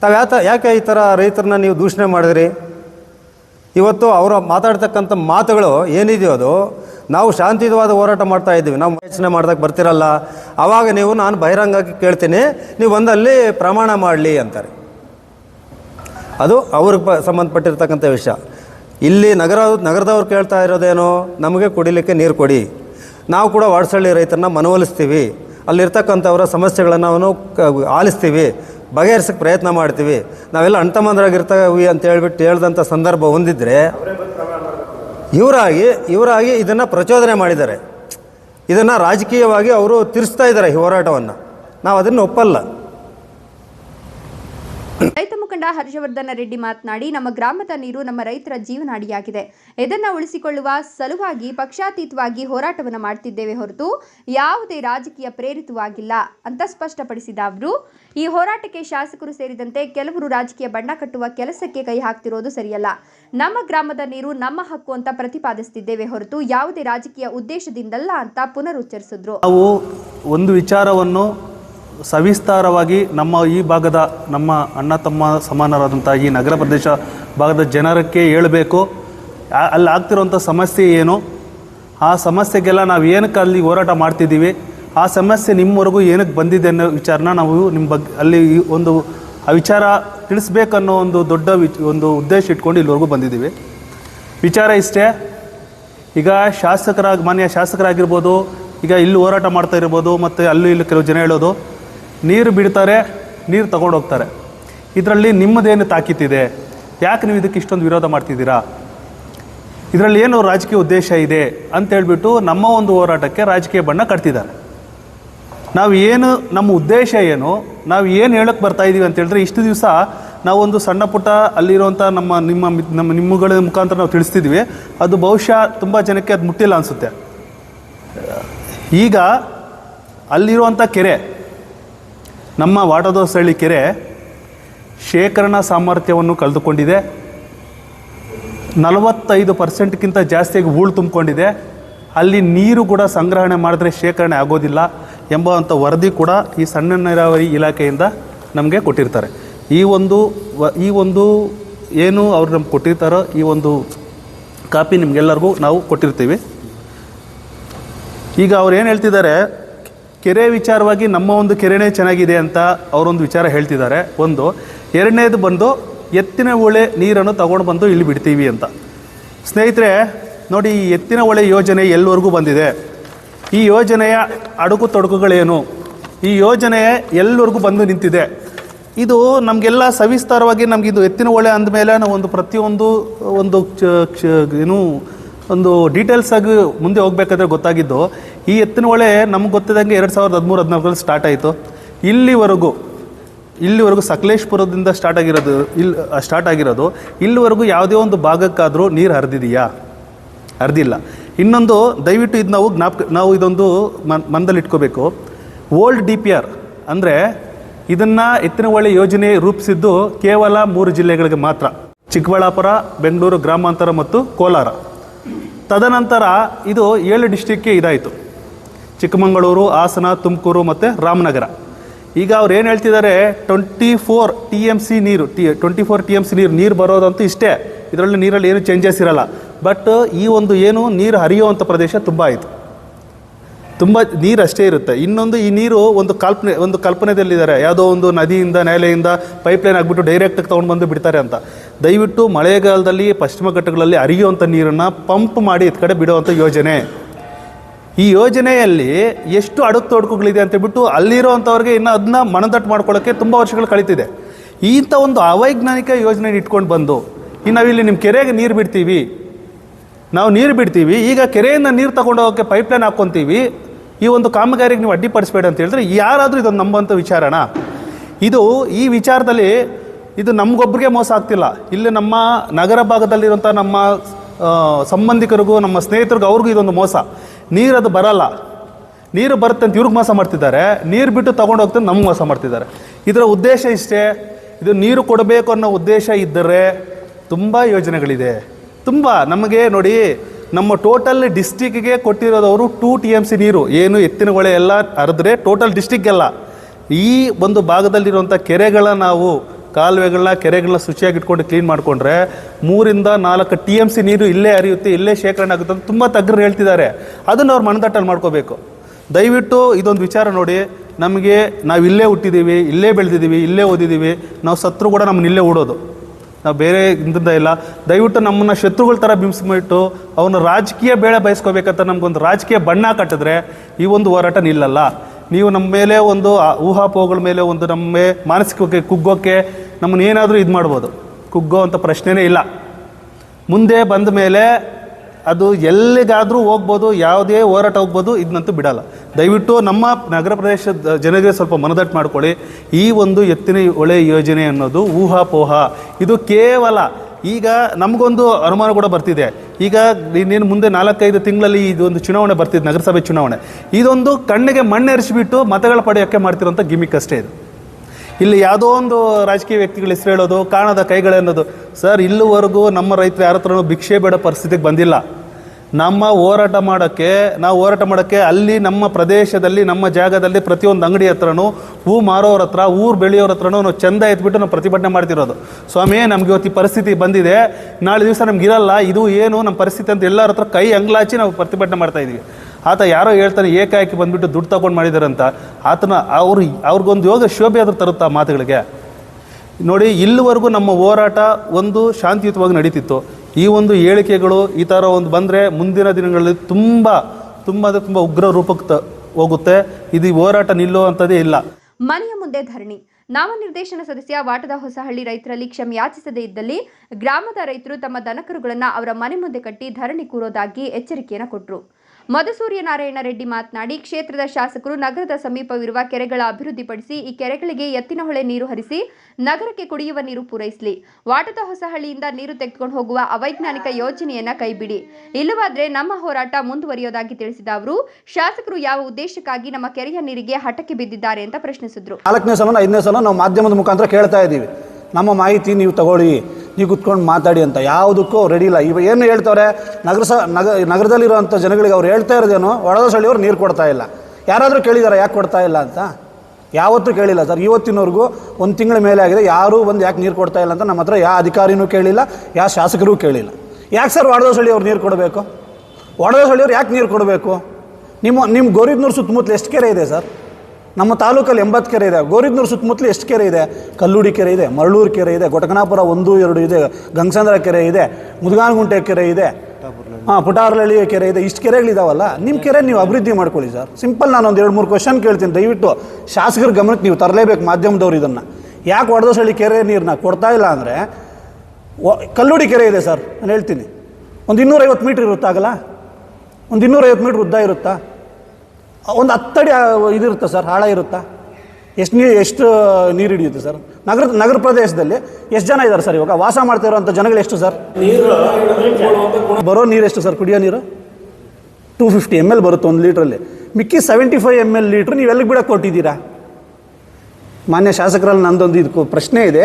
S2: ತಾವು ಯಾತ ಯಾಕೆ ಈ ಥರ ರೈತರನ್ನ ನೀವು ದೂಷಣೆ ಮಾಡಿದ್ರಿ? ಇವತ್ತು ಅವರು ಮಾತಾಡ್ತಕ್ಕಂಥ ಮಾತುಗಳು ಏನಿದೆಯೋ ಅದು, ನಾವು ಶಾಂತಿಯುತವಾದ ಹೋರಾಟ ಮಾಡ್ತಾ ಇದ್ದೀವಿ. ನಾವು ಯೋಚನೆ ಮಾಡ್ದಾಗ ಬರ್ತಿರಲ್ಲ. ಆವಾಗ ನೀವು, ನಾನು ಬಹಿರಂಗಕ್ಕೆ ಕೇಳ್ತೀನಿ, ನೀವು ಒಂದಲ್ಲಿ ಪ್ರಮಾಣ ಮಾಡಲಿ ಅಂತಾರೆ. ಅದು ಅವ್ರಿಗೆ ಪ ಸಂಬಂಧಪಟ್ಟಿರ್ತಕ್ಕಂಥ ವಿಷಯ. ಇಲ್ಲಿ ನಗರ, ನಗರದವ್ರು ಕೇಳ್ತಾ ಇರೋದೇನು? ನಮಗೆ ಕುಡಿಲಿಕ್ಕೆ ನೀರು ಕೊಡಿ. ನಾವು ಕೂಡ ವಾಡ್ಸಳ್ಳಿ ರೈತರನ್ನ ಮನವೊಲಿಸ್ತೀವಿ. ಅಲ್ಲಿರ್ತಕ್ಕಂಥವರ ಸಮಸ್ಯೆಗಳನ್ನು ಅವನು ಆಲಿಸ್ತೀವಿ. ಬಗೆಹರಿಸಕ್ಕೆ ಪ್ರಯತ್ನ ಮಾಡ್ತೀವಿ. ನಾವೆಲ್ಲ ಅಣ್ತಮ್ಮಂದ್ರಾಗಿರ್ತೀವಿ ಅಂತ ಹೇಳ್ಬಿಟ್ಟು ಹೇಳ್ದಂಥ ಸಂದರ್ಭ ಹೊಂದಿದ್ರೆ ಇವರಾಗಿ ಇವರಾಗಿ ಇದನ್ನು ಪ್ರಚೋದನೆ ಮಾಡಿದ್ದಾರೆ. ಇದನ್ನು ರಾಜಕೀಯವಾಗಿ ಅವರು ತಿರ್ಸ್ತಾ ಇದ್ದಾರೆ ಈ ಹೋರಾಟವನ್ನು. ನಾವು ಅದನ್ನು ಒಪ್ಪಲ್ಲ.
S1: ರೈತ ಮುಖಂಡ ಹರ್ಷವರ್ಧನ ರೆಡ್ಡಿ ಮಾತನಾಡಿ, ನಮ್ಮ ಗ್ರಾಮದ ನೀರು ನಮ್ಮ ರೈತರ ಜೀವನಾಡಿಯಾಗಿದೆ. ಇದನ್ನ ಉಳಿಸಿಕೊಳ್ಳುವ ಸಲುವಾಗಿ ಪಕ್ಷಾತೀತವಾಗಿ ಹೋರಾಟವನ್ನು ಮಾಡ್ತಿದ್ದೇವೆ ಹೊರತು ಯಾವುದೇ ರಾಜಕೀಯ ಪ್ರೇರಿತವಾಗಿಲ್ಲ ಅಂತ ಸ್ಪಷ್ಟಪಡಿಸಿದ ಅವರು, ಈ ಹೋರಾಟಕ್ಕೆ ಶಾಸಕರು ಸೇರಿದಂತೆ ಕೆಲವರು ರಾಜಕೀಯ ಬಣ್ಣ ಕಟ್ಟುವ ಕೆಲಸಕ್ಕೆ ಕೈ ಹಾಕ್ತಿರೋದು ಸರಿಯಲ್ಲ. ನಮ್ಮ ಗ್ರಾಮದ ನೀರು ನಮ್ಮ ಹಕ್ಕು ಅಂತ ಪ್ರತಿಪಾದಿಸುತ್ತಿದ್ದೇವೆ ಹೊರತು ಯಾವುದೇ ರಾಜಕೀಯ ಉದ್ದೇಶದಿಂದಲ್ಲ ಅಂತ ಪುನರುಚ್ಚರಿಸಿದ್ರು.
S3: ನಾವು ಒಂದು ವಿಚಾರವನ್ನು ಸವಿಸ್ತಾರವಾಗಿ ನಮ್ಮ ಈ ಭಾಗದ ನಮ್ಮ ಅಣ್ಣ, ತಮ್ಮ ಸಮಾನರಾದಂಥ ಈ ನಗರ ಪ್ರದೇಶ ಭಾಗದ ಜನರಕ್ಕೆ ಹೇಳಬೇಕು. ಅಲ್ಲಿ ಆಗ್ತಿರೋಂಥ ಸಮಸ್ಯೆ ಏನು? ಆ ಸಮಸ್ಯೆಗೆಲ್ಲ ನಾವು ಏನಕ್ಕೆ ಅಲ್ಲಿ ಹೋರಾಟ ಮಾಡ್ತಿದ್ದೀವಿ? ಆ ಸಮಸ್ಯೆ ನಿಮ್ಮವರೆಗೂ ಏನಕ್ಕೆ ಬಂದಿದೆ ಅನ್ನೋ ವಿಚಾರನ ನಾವು ನಿಮ್ಮ ಬಗ್ಗೆ ಅಲ್ಲಿ ಒಂದು, ಆ ವಿಚಾರ ತಿಳಿಸ್ಬೇಕನ್ನೋ ಒಂದು ದೊಡ್ಡ ವಿಚ್, ಒಂದು ಉದ್ದೇಶ ಇಟ್ಕೊಂಡು ಇಲ್ಲಿವರೆಗೂ ಬಂದಿದ್ದೀವಿ. ವಿಚಾರ ಇಷ್ಟೇ. ಈಗ ಶಾಸಕರಾಗಿ, ಮಾನ್ಯ ಶಾಸಕರಾಗಿರ್ಬೋದು, ಈಗ ಇಲ್ಲಿ ಹೋರಾಟ ಮಾಡ್ತಾ ಇರ್ಬೋದು, ಮತ್ತು ಅಲ್ಲೂ ಇಲ್ಲಿ ಕೆಲವು ಜನ ಹೇಳೋದು ನೀರು ಬಿಡ್ತಾರೆ, ನೀರು ಹೋಗ್ತಾರೆ. ಇದರಲ್ಲಿ ನಿಮ್ಮದೇನು ತಾಕೀತಿದೆ? ಯಾಕೆ ನೀವು ಇದಕ್ಕೆ ಇಷ್ಟೊಂದು ವಿರೋಧ ಮಾಡ್ತಿದ್ದೀರಾ? ಇದರಲ್ಲಿ ಏನು ರಾಜಕೀಯ ಉದ್ದೇಶ ಇದೆ ಅಂತ ಹೇಳ್ಬಿಟ್ಟು ನಮ್ಮ ಒಂದು ಹೋರಾಟಕ್ಕೆ ರಾಜಕೀಯ ಬಣ್ಣ ಕಟ್ತಿದ್ದಾರೆ. ನಾವು ಏನು, ನಮ್ಮ ಉದ್ದೇಶ ಏನು, ನಾವು ಏನು ಹೇಳಕ್ಕೆ ಬರ್ತಾ ಇದ್ದೀವಿ ಅಂತ ಹೇಳಿದ್ರೆ ಇಷ್ಟು ದಿವಸ ನಾವೊಂದು ಸಣ್ಣ ಪುಟ್ಟ ಅಲ್ಲಿರುವಂಥ ನಮ್ಮ, ನಿಮ್ಮ ನಮ್ಮ ನಿಮ್ಮಗಳ ಮುಖಾಂತರ ನಾವು ತಿಳಿಸ್ತಿದ್ವಿ. ಅದು ಬಹುಶಃ ತುಂಬ ಜನಕ್ಕೆ ಅದು ಮುಟ್ಟಿಲ್ಲ ಅನಿಸುತ್ತೆ. ಈಗ ಅಲ್ಲಿರುವಂಥ ಕೆರೆ ನಮ್ಮ ವಾಟದೋಸಳ್ಳಿ ಕೆರೆ ಶೇಖರಣಾ ಸಾಮರ್ಥ್ಯವನ್ನು ಕಳೆದುಕೊಂಡಿದೆ. ನಲವತ್ತೈದು ಪರ್ಸೆಂಟ್ಗಿಂತ ಜಾಸ್ತಿಯಾಗಿ ಹೂಳು ತುಂಬಿಕೊಂಡಿದೆ. ಅಲ್ಲಿ ನೀರು ಕೂಡ ಸಂಗ್ರಹಣೆ ಮಾಡಿದ್ರೆ ಶೇಖರಣೆ ಆಗೋದಿಲ್ಲ ಎಂಬಂಥ ವರದಿ ಕೂಡ ಈ ಸಣ್ಣ ನೀರಾವರಿ ಇಲಾಖೆಯಿಂದ ನಮಗೆ ಕೊಟ್ಟಿರ್ತಾರೆ. ಈ ಒಂದು ವ, ಈ ಒಂದು ಏನು ಅವ್ರು ನಮ್ಗೆ ಕೊಟ್ಟಿರ್ತಾರೋ ಈ ಒಂದು ಕಾಪಿ ನಿಮಗೆಲ್ಲರಿಗೂ ನಾವು ಕೊಟ್ಟಿರ್ತೀವಿ. ಈಗ ಅವ್ರು ಏನು ಹೇಳ್ತಿದ್ದಾರೆ? ಕೆರೆ ವಿಚಾರವಾಗಿ ನಮ್ಮ ಒಂದು ಕೆರೆನೇ ಚೆನ್ನಾಗಿದೆ ಅಂತ ಅವರೊಂದು ವಿಚಾರ ಹೇಳ್ತಿದ್ದಾರೆ. ಒಂದು, ಎರಡನೇದು ಬಂದು ಎತ್ತಿನ ಹೊಳೆ ನೀರನ್ನು ತಗೊಂಡು ಬಂದು ಇಲ್ಲಿ ಬಿಡ್ತೀವಿ ಅಂತ. ಸ್ನೇಹಿತರೆ, ನೋಡಿ ಈ ಎತ್ತಿನ ಹೊಳೆ ಯೋಜನೆ ಎಲ್ಲಿವರೆಗೂ ಬಂದಿದೆ. ಈ ಯೋಜನೆಯ ಅಡುಕು ತೊಡಕುಗಳೇನು? ಈ ಯೋಜನೆ ಎಲ್ಲಿವರೆಗೂ ಬಂದು ನಿಂತಿದೆ. ಇದು ನಮಗೆಲ್ಲ ಸವಿಸ್ತಾರವಾಗಿ ನಮ್ಗೆ ಇದು ಎತ್ತಿನ ಹೊಳೆ ಅಂದಮೇಲೆ ನಾವು ಒಂದು ಪ್ರತಿಯೊಂದು, ಒಂದು ಏನು, ಒಂದು ಡೀಟೇಲ್ಸ್ ಆಗಿ ಮುಂದೆ ಹೋಗ್ಬೇಕಾದ್ರೆ ಗೊತ್ತಾಗಿದ್ದು ಈ ಎತ್ತಿನ ಹೊಳೆ ನಮ್ಗೆ ಗೊತ್ತಿದ್ದಂಗೆ ಎರಡು ಸಾವಿರದ ಹದಿಮೂರು, ಹದಿನಾಲ್ಕರಲ್ಲಿ ಸ್ಟಾರ್ಟ್ ಆಯಿತು. ಇಲ್ಲಿವರೆಗೂ ಇಲ್ಲಿವರೆಗೂ ಸಕಲೇಶ್ಪುರದಿಂದ ಸ್ಟಾರ್ಟ್ ಆಗಿರೋದು ಇಲ್ಲಿ ಸ್ಟಾರ್ಟ್ ಆಗಿರೋದು, ಇಲ್ಲಿವರೆಗೂ ಯಾವುದೇ ಒಂದು ಭಾಗಕ್ಕಾದರೂ ನೀರು ಹರಿದಿದೆಯಾ? ಹರಿದಿಲ್ಲ. ಇನ್ನೊಂದು, ದಯವಿಟ್ಟು ಇದು ನಾವು ಜ್ಞಾಪಕ, ನಾವು ಇದೊಂದು ಮನ್ ಮನದಲ್ಲಿ ಇಟ್ಕೋಬೇಕು. ಓಲ್ಡ್ ಡಿ ಪಿ ಆರ್ ಅಂದರೆ ಇದನ್ನು ಎತ್ತಿನಹೊಳೆ ಯೋಜನೆ ರೂಪಿಸಿದ್ದು ಕೇವಲ ಮೂರು ಜಿಲ್ಲೆಗಳಿಗೆ ಮಾತ್ರ. ಚಿಕ್ಕಬಳ್ಳಾಪುರ, ಬೆಂಗಳೂರು ಗ್ರಾಮಾಂತರ ಮತ್ತು ಕೋಲಾರ. ತದನಂತರ ಇದು ಏಳು ಡಿಸ್ಟಿಕ್ಗೆ ಇದಾಯಿತು. ಚಿಕ್ಕಮಗಳೂರು, ಹಾಸನ, ತುಮಕೂರು ಮತ್ತು ರಾಮನಗರ. ಈಗ ಅವ್ರು ಏನು ಹೇಳ್ತಿದ್ದಾರೆ twenty four T M C ನೀರು, T twenty four T M C ನೀರು ನೀರು ಬರೋದಂತೂ ಇಷ್ಟೇ. ಇದರಲ್ಲಿ ನೀರಲ್ಲಿ ಏನು ಚೇಂಜಸ್ ಇರಲ್ಲ. ಬಟ್ ಈ ಒಂದು ಏನು ನೀರು ಹರಿಯುವಂಥ ಪ್ರದೇಶ ತುಂಬ ಆಯಿತು ತುಂಬ ನೀರು ಅಷ್ಟೇ ಇರುತ್ತೆ. ಇನ್ನೊಂದು ಈ ನೀರು ಒಂದು ಕಲ್ಪನೆ, ಒಂದು ಕಲ್ಪನೆದಲ್ಲಿದ್ದಾರೆ. ಯಾವುದೋ ಒಂದು ನದಿಯಿಂದ, ನೆಲೆಯಿಂದ ಪೈಪ್ಲೈನ್ ಆಗಿಬಿಟ್ಟು ಡೈರೆಕ್ಟಾಗಿ ತೊಗೊಂಡು ಬಂದು ಬಿಡ್ತಾರೆ ಅಂತ. ದಯವಿಟ್ಟು ಮಳೆಗಾಲದಲ್ಲಿ, ಪಶ್ಚಿಮ ಘಟ್ಟಗಳಲ್ಲಿ ಹರಿಯುವಂಥ ನೀರನ್ನು ಪಂಪ್ ಮಾಡಿ ಈ ಕಡೆ ಬಿಡುವಂಥ ಯೋಜನೆ. ಈ ಯೋಜನೆಯಲ್ಲಿ ಎಷ್ಟು ಅಡುಕು ತೊಡಕುಗಳಿದೆ ಅಂತ ಹೇಳ್ಬಿಟ್ಟು ಅಲ್ಲಿರೋವಂಥವ್ರಿಗೆ ಇನ್ನು ಅದನ್ನ ಮನದಟ್ಟು ಮಾಡ್ಕೊಳ್ಳೋಕೆ ತುಂಬ ವರ್ಷಗಳು ಕಳೀತಿದೆ. ಇಂಥ ಒಂದು ಅವೈಜ್ಞಾನಿಕ ಯೋಜನೆ ಇಟ್ಕೊಂಡು ಬಂದು, ಇನ್ನು ನಾವಿಲ್ಲಿ ನಿಮ್ಮ ಕೆರೆಗೆ ನೀರು ಬಿಡ್ತೀವಿ, ನಾವು ನೀರು ಬಿಡ್ತೀವಿ, ಈಗ ಕೆರೆಯಿಂದ ನೀರು ತಗೊಂಡು ಹೋಗೋಕ್ಕೆ ಪೈಪ್ಲೈನ್ ಹಾಕ್ಕೊಂತೀವಿ, ಈ ಒಂದು ಕಾಮಗಾರಿಗೆ ನೀವು ಅಡ್ಡಿಪಡಿಸ್ಬೇಡ ಅಂತ ಹೇಳಿದ್ರೆ ಯಾರಾದರೂ ಇದೊಂದು ನಂಬುವಂಥ ವಿಚಾರಣ ಇದು ಈ ವಿಚಾರದಲ್ಲಿ ಇದು ನಮಗೊಬ್ಬರಿಗೆ ಮೋಸ ಆಗ್ತಿಲ್ಲ. ಇಲ್ಲಿ ನಮ್ಮ ನಗರ ಭಾಗದಲ್ಲಿರುವಂಥ ನಮ್ಮ ಸಂಬಂಧಿಕರಿಗೂ, ನಮ್ಮ ಸ್ನೇಹಿತರಿಗೂ ಅವ್ರಿಗೂ ಇದೊಂದು ಮೋಸ. ನೀರು ಅದು ಬರಲ್ಲ. ನೀರು ಬರುತ್ತೆ ಅಂತ ಇವ್ರಿಗೆ ಮೋಸ ಮಾಡ್ತಿದ್ದಾರೆ. ನೀರು ಬಿಟ್ಟು ತಗೊಂಡು ಹೋಗ್ತಾರೆ ನಮ್ಗೆ ಮೋಸ ಮಾಡ್ತಿದ್ದಾರೆ. ಇದರ ಉದ್ದೇಶ ಇಷ್ಟೇ. ಇದು ನೀರು ಕೊಡಬೇಕು ಅನ್ನೋ ಉದ್ದೇಶ ಇದ್ದರೆ ತುಂಬ ಯೋಜನೆಗಳಿದೆ. ತುಂಬ. ನಮಗೆ ನೋಡಿ, ನಮ್ಮ ಟೋಟಲ್ ಡಿಸ್ಟಿಕ್ಗೆ ಕೊಟ್ಟಿರೋದವರು ಟೂ ಟಿ ಎಂ ಸಿ ನೀರು. ಏನು ಎತ್ತಿನ ಹೊಳೆ ಎಲ್ಲ ಹರಿದ್ರೆ ಟೋಟಲ್ ಡಿಸ್ಟಿಕ್ಗೆಲ್ಲ ಈ ಒಂದು ಭಾಗದಲ್ಲಿರುವಂಥ ಕೆರೆಗಳ ನಾವು ಕಾಲುವೆಗಳನ್ನ, ಕೆರೆಗಳನ್ನ ಶುಚಿಯಾಗಿ ಇಟ್ಕೊಂಡು ಕ್ಲೀನ್ ಮಾಡಿಕೊಂಡ್ರೆ ಮೂರಿಂದ ನಾಲ್ಕು ಟಿ ಎಂ ಸಿ ನೀರು ಇಲ್ಲೇ ಹರಿಯುತ್ತೆ, ಇಲ್ಲೇ ಶೇಖರಣೆ ಆಗುತ್ತೆ ಅಂತ ತುಂಬ ತಗ್ಗರು ಹೇಳ್ತಿದ್ದಾರೆ. ಅದನ್ನು ಅವ್ರು ಮನದಟ್ಟಲ್ಲಿ ಮಾಡ್ಕೋಬೇಕು. ದಯವಿಟ್ಟು ಇದೊಂದು ವಿಚಾರ ನೋಡಿ, ನಮಗೆ ನಾವು ಇಲ್ಲೇ ಹುಟ್ಟಿದ್ದೀವಿ ಇಲ್ಲೇ ಬೆಳೆದಿದ್ದೀವಿ ಇಲ್ಲೇ ಓದಿದ್ದೀವಿ ನಾವು ಸತ್ರು ಕೂಡ ನಮ್ಮನ್ನ ಇಲ್ಲೇ ಓಡೋದು. ನಾವು ಬೇರೆ ಇಂದ ಇಲ್ಲ. ದಯವಿಟ್ಟು ನಮ್ಮನ್ನ ಶತ್ರುಗಳ ಥರ ಬಿಂಬಿಸ್ಬಿಟ್ಟು ಅವನು ರಾಜಕೀಯ ಬೇಳೆ ಬಯಸ್ಕೋಬೇಕಂತ ನಮಗೊಂದು ರಾಜಕೀಯ ಬಣ್ಣ ಕಟ್ಟಿದ್ರೆ ಈ ಒಂದು ಹೋರಾಟ ನಿಲ್ಲಲ್ಲ. ನೀವು ನಮ್ಮ ಮೇಲೆ ಒಂದು ಊಹಾಪೋಹಗಳ ಮೇಲೆ ಒಂದು ನಮ್ಮ ಮಾನಸಿಕಕ್ಕೆ ಕುಗ್ಗೋಕ್ಕೆ ನಮ್ಮನ್ನ ಏನಾದರೂ ಇದು ಮಾಡ್ಬೋದು. ಕುಗ್ಗೋ ಅಂತ ಪ್ರಶ್ನೆನೇ ಇಲ್ಲ. ಮುಂದೆ ಬಂದ ಮೇಲೆ ಅದು ಎಲ್ಲಿಗಾದರೂ ಹೋಗ್ಬೋದು, ಯಾವುದೇ ಹೋರಾಟ ಹೋಗ್ಬೋದು ಇದನ್ನಂತೂ ಬಿಡಲ್ಲ. ದಯವಿಟ್ಟು ನಮ್ಮ ನಗರ ಪ್ರದೇಶದ ಜನರಿಗೆ ಸ್ವಲ್ಪ ಮನದಟ್ಟು ಮಾಡ್ಕೊಳ್ಳಿ. ಈ ಒಂದು ಎತ್ತಿನ ಒಳೆ ಯೋಜನೆ ಅನ್ನೋದು ಊಹಾಪೋಹ. ಇದು ಕೇವಲ ಈಗ ನಮಗೊಂದು ಅನುಮಾನ ಕೂಡ ಬರ್ತಿದೆ. ಈಗ ಇನ್ನೇನು ಮುಂದೆ ನಾಲ್ಕೈದು ತಿಂಗಳಲ್ಲಿ ಇದೊಂದು ಚುನಾವಣೆ ಬರ್ತಿದೆ, ನಗರಸಭೆ ಚುನಾವಣೆ. ಇದೊಂದು ಕಣ್ಣಿಗೆ ಮಣ್ಣೆರಿಸಿಬಿಟ್ಟು ಮತಗಳ ಪಡೆಯೋಕ್ಕೆ ಮಾಡ್ತಿರೋಂಥ ಗಿಮಿಕ್ ಅಷ್ಟೇ ಇದು. ಇಲ್ಲಿ ಯಾವುದೋ ಒಂದು ರಾಜಕೀಯ ವ್ಯಕ್ತಿಗಳ ಹೆಸರು ಹೇಳೋದು, ಕಾಣದ ಕೈಗಳನ್ನೋದು ಸರ್, ಇಲ್ಲಿವರೆಗೂ ನಮ್ಮ ರೈತರು ಯಾರ ಹತ್ರನೂ ಭಿಕ್ಷೆ ಬೇಡ ಪರಿಸ್ಥಿತಿಗೆ ಬಂದಿಲ್ಲ. ನಮ್ಮ ಹೋರಾಟ ಮಾಡೋಕ್ಕೆ, ನಾವು ಹೋರಾಟ ಮಾಡೋಕ್ಕೆ ಅಲ್ಲಿ ನಮ್ಮ ಪ್ರದೇಶದಲ್ಲಿ, ನಮ್ಮ ಜಾಗದಲ್ಲಿ ಪ್ರತಿಯೊಂದು ಅಂಗಡಿ ಹತ್ರನೂ, ಹೂ ಮಾರೋರ ಹತ್ರ, ಊರು ಬೆಳೆಯೋರ ಹತ್ರನೂ ನಾವು ಚಂದ ಎತ್ಬಿಟ್ಟು ನಾವು ಪ್ರತಿಭಟನೆ ಮಾಡ್ತಿರೋದು. ಸ್ವಾಮಿ, ನಮ್ಗೆ ಇವತ್ತು ಈ ಪರಿಸ್ಥಿತಿ ಬಂದಿದೆ. ನಾಳೆ ದಿವಸ ನಮ್ಗೆ ಇರಲ್ಲ, ಇದು ಏನು, ನಮ್ಮ ಪರಿಸ್ಥಿತಿ ಅಂತ ಎಲ್ಲರ ಹತ್ರ ಕೈ ಅಂಗ್ಲಾಚಿ ನಾವು ಪ್ರತಿಭಟನೆ ಮಾಡ್ತಾ ಇದೀವಿ. ಆತ ಯಾರೋ ಹೇಳ್ತಾನೆ, ಏಕಾಏಕಿ ಬಂದ್ಬಿಟ್ಟು ದುಡ್ಡು ತಗೊಂಡು ಮಾಡಿದಾರಂತ. ಆತನ, ಅವರು, ಅವ್ರಿಗೊಂದು ಯೋಗ ಶೋಭೆ ಆದ್ರೂ ತರುತ್ತಾ ಮಾತುಗಳಿಗೆ? ನೋಡಿ, ಇಲ್ಲಿವರೆಗೂ ನಮ್ಮ ಹೋರಾಟ ಒಂದು ಶಾಂತಿಯುತವಾಗಿ ನಡೀತಿತ್ತು. ಈ ಒಂದು ಹೇಳಿಕೆಗಳು ಈ ಥರ ಒಂದು ಬಂದರೆ ಮುಂದಿನ ದಿನಗಳಲ್ಲಿ ತುಂಬ ತುಂಬ ಅಂದರೆ ತುಂಬ ಉಗ್ರ ರೂಪಕ್ಕೆ ಹೋಗುತ್ತೆ. ಇದು ಹೋರಾಟ ನಿಲ್ಲುವಂಥದ್ದೇ ಇಲ್ಲ.
S1: ಮನೆಯ ಮುಂದೆ ಧರಣಿ. ನಾಮನಿರ್ದೇಶನ ಸದಸ್ಯ ವಾಟದ ಹೊಸಹಳ್ಳಿ ರೈತರಲ್ಲಿ ಕ್ಷಮೆ ಯಾಚಿಸದೇ ಇದ್ದಲ್ಲಿ ಗ್ರಾಮದ ರೈತರು ತಮ್ಮ ದನಕರುಗಳನ್ನು ಅವರ ಮನೆ ಮುಂದೆ ಕಟ್ಟಿ ಧರಣಿ ಕೂರೋದಾಗಿ ಎಚ್ಚರಿಕೆಯನ್ನು ಕೊಟ್ಟರು ಮಧುಸೂರ್ಯ ನಾರಾಯಣ ರೆಡ್ಡಿ ಮಾತನಾಡಿ, ಕ್ಷೇತ್ರದ ಶಾಸಕರು ನಗರದ ಸಮೀಪವಿರುವ ಕೆರೆಗಳ ಅಭಿವೃದ್ಧಿಪಡಿಸಿ ಈ ಕೆರೆಗಳಿಗೆ ಎತ್ತಿನಹೊಳೆ ನೀರು ಹರಿಸಿ ನಗರಕ್ಕೆ ಕುಡಿಯುವ ನೀರು ಪೂರೈಸಲಿ. ವಾಟದ ಹೊಸಹಳ್ಳಿಯಿಂದ ನೀರು ತೆಗೆದುಕೊಂಡು ಹೋಗುವ ಅವೈಜ್ಞಾನಿಕ ಯೋಜನೆಯನ್ನ ಕೈಬಿಡಿ. ಇಲ್ಲವಾದ್ರೆ ನಮ್ಮ ಹೋರಾಟ ಮುಂದುವರಿಯೋದಾಗಿ ತಿಳಿಸಿದ ಅವರು, ಶಾಸಕರು ಯಾವ ಉದ್ದೇಶಕ್ಕಾಗಿ ನಮ್ಮ ಕೆರೆಯ ನೀರಿಗೆ ಹಠಕ್ಕೆ ಬಿದ್ದಿದ್ದಾರೆ ಅಂತ ಪ್ರಶ್ನಿಸಿದ್ರು.
S4: ನಾಲ್ಕನೇ ಸಲ, ಐದನೇ ಸಲ ನಾವು ಮಾಧ್ಯಮದ ಮುಖಾಂತರ ಕೇಳ್ತಾ ಇದ್ದೀವಿ. ನಮ್ಮ ಮಾಹಿತಿ ನೀವು ತಗೊಳ್ಳಿ. ನೀವು ಕುತ್ಕೊಂಡು ಮಾತಾಡಿ ಅಂತ. ಯಾವುದಕ್ಕೂ ರೆಡಿ ಇಲ್ಲ. ಇವ ಏನು ಹೇಳ್ತವ್ರೆ? ನಗರ ಸ ನಗ ನಗರದಲ್ಲಿರುವಂಥ ಜನಗಳಿಗೆ ಅವ್ರು ಹೇಳ್ತಾ ಇರೋದೇನು? ಒಳದ ಸಳಿಯವ್ರು ನೀರು ಕೊಡ್ತಾ ಇಲ್ಲ. ಯಾರಾದರೂ ಕೇಳಿದಾರೆ? ಯಾಕೆ ಕೊಡ್ತಾ ಇಲ್ಲ ಅಂತ? ಯಾವತ್ತೂ ಕೇಳಿಲ್ಲ ಸರ್. ಇವತ್ತಿನವರೆಗೂ ಒಂದು ತಿಂಗಳ ಮೇಲೆ ಆಗಿದೆ. ಯಾರೂ ಬಂದು ಯಾಕೆ ನೀರು ಕೊಡ್ತಾ ಇಲ್ಲ ಅಂತ ನಮ್ಮ ಹತ್ರ ಯಾವ ಅಧಿಕಾರಿನೂ ಕೇಳಿಲ್ಲ ಯಾವ ಶಾಸಕರೂ ಕೇಳಿಲ್ಲ. ಯಾಕೆ ಸರ್ ಒಡದಸಳ್ಳಿ ಅವ್ರು ನೀರು ಕೊಡಬೇಕು? ಒಡದಸಳ್ಳಿಯವ್ರು ಯಾಕೆ ನೀರು ಕೊಡಬೇಕು? ನಿಮ್ಮ ನಿಮ್ಮ ಗೋರಿದ್ನೂರು ಸುತ್ತಮುತ್ತಲು ಎಷ್ಟು ಕೆರೆ ಇದೆ ಸರ್? ನಮ್ಮ ತಾಲೂಕಲ್ಲಿ ಎಂಬತ್ತು ಕೆರೆ ಇದೆ. ಗೋರಿದ್ನೂರು ಸುತ್ತಮುತ್ತಲು ಎಷ್ಟು ಕೆರೆ ಇದೆ? ಕಲ್ಲುಡಿ ಕೆರೆ ಇದೆ ಮರಳೂರು ಕೆರೆ ಇದೆ, ಗೊಟಕನಾಪುರ ಒಂದು, ಎರಡು ಇದೆ, ಗಂಗಸಂದ್ರ ಕೆರೆ ಇದೆ, ಮುದಗಾನಗುಂಟೆ ಕೆರೆ ಇದೆ. ಹಾಂ, ಪುಟಾರ್ಲಳ್ಳಿ ಕೆರೆ ಇದೆ. ಇಷ್ಟು ಕೆರೆಗಳಿದಾವಲ್ಲ ನಿಮ್ಮ ಕೆರೆ ನೀವು ಅಭಿವೃದ್ಧಿ ಮಾಡ್ಕೊಳ್ಳಿ ಸರ್. ಸಿಂಪಲ್ ನಾನು ಒಂದು ಎರಡು ಮೂರು ಕ್ವಶನ್ ಕೇಳ್ತೀನಿ, ದಯವಿಟ್ಟು ಶಾಸಕರ ಗಮನಕ್ಕೆ ನೀವು ತರಲೇಬೇಕು ಮಾಧ್ಯಮದವ್ರು ಇದನ್ನು. ಯಾಕೆ ಒಡೆದಸಳ್ಳಿ ಕೆರೆ ನೀರನ್ನ ಕೊಡ್ತಾ ಇಲ್ಲ ಅಂದರೆ ಕಲ್ಲುಡಿ ಕೆರೆ ಇದೆ ಸರ್, ನಾನು ಹೇಳ್ತೀನಿ. ಒಂದು ಇನ್ನೂರೈವತ್ತು ಮೀಟ್ರ್ ಇರುತ್ತಾಗಲ್ಲ ಒಂದು ಇನ್ನೂರೈವತ್ತು ಮೀಟ್ರ್ ಉದ್ದ ಇರುತ್ತಾ? ಒಂದು ಹತ್ತಡಿ ಇದಿರುತ್ತೆ ಸರ್, ಹಾಳ ಇರುತ್ತಾ? ಎಷ್ಟು ನೀರು ಎಷ್ಟು ನೀರು ಹಿಡಿಯುತ್ತೆ ಸರ್? ನಗರ ನಗರ ಪ್ರದೇಶದಲ್ಲಿ ಎಷ್ಟು ಜನ ಇದ್ದಾರೆ ಸರ್ ಇವಾಗ? ವಾಸ ಮಾಡ್ತಾ ಇರೋಂಥ ಜನಗಳು ಎಷ್ಟು ಸರ್? ಬರೋ ನೀರು ಎಷ್ಟು ಸರ್ ಕುಡಿಯೋ ನೀರು? ಟೂ ಫಿಫ್ಟಿ ಎಂ ಎಲ್ ಬರುತ್ತೆ ಒಂದು ಲೀಟ್ರಲ್ಲಿ. ಮಿಕ್ಕಿ seventy five M L litre ನೀವು ಎಲ್ಲಿಗೆ ಬಿಡಕ್ಕೆ ಕೊಟ್ಟಿದ್ದೀರಾ? ಮಾನ್ಯ ಶಾಸಕರಲ್ಲಿ ನಂದೊಂದು ಇದು ಪ್ರಶ್ನೆ ಇದೆ.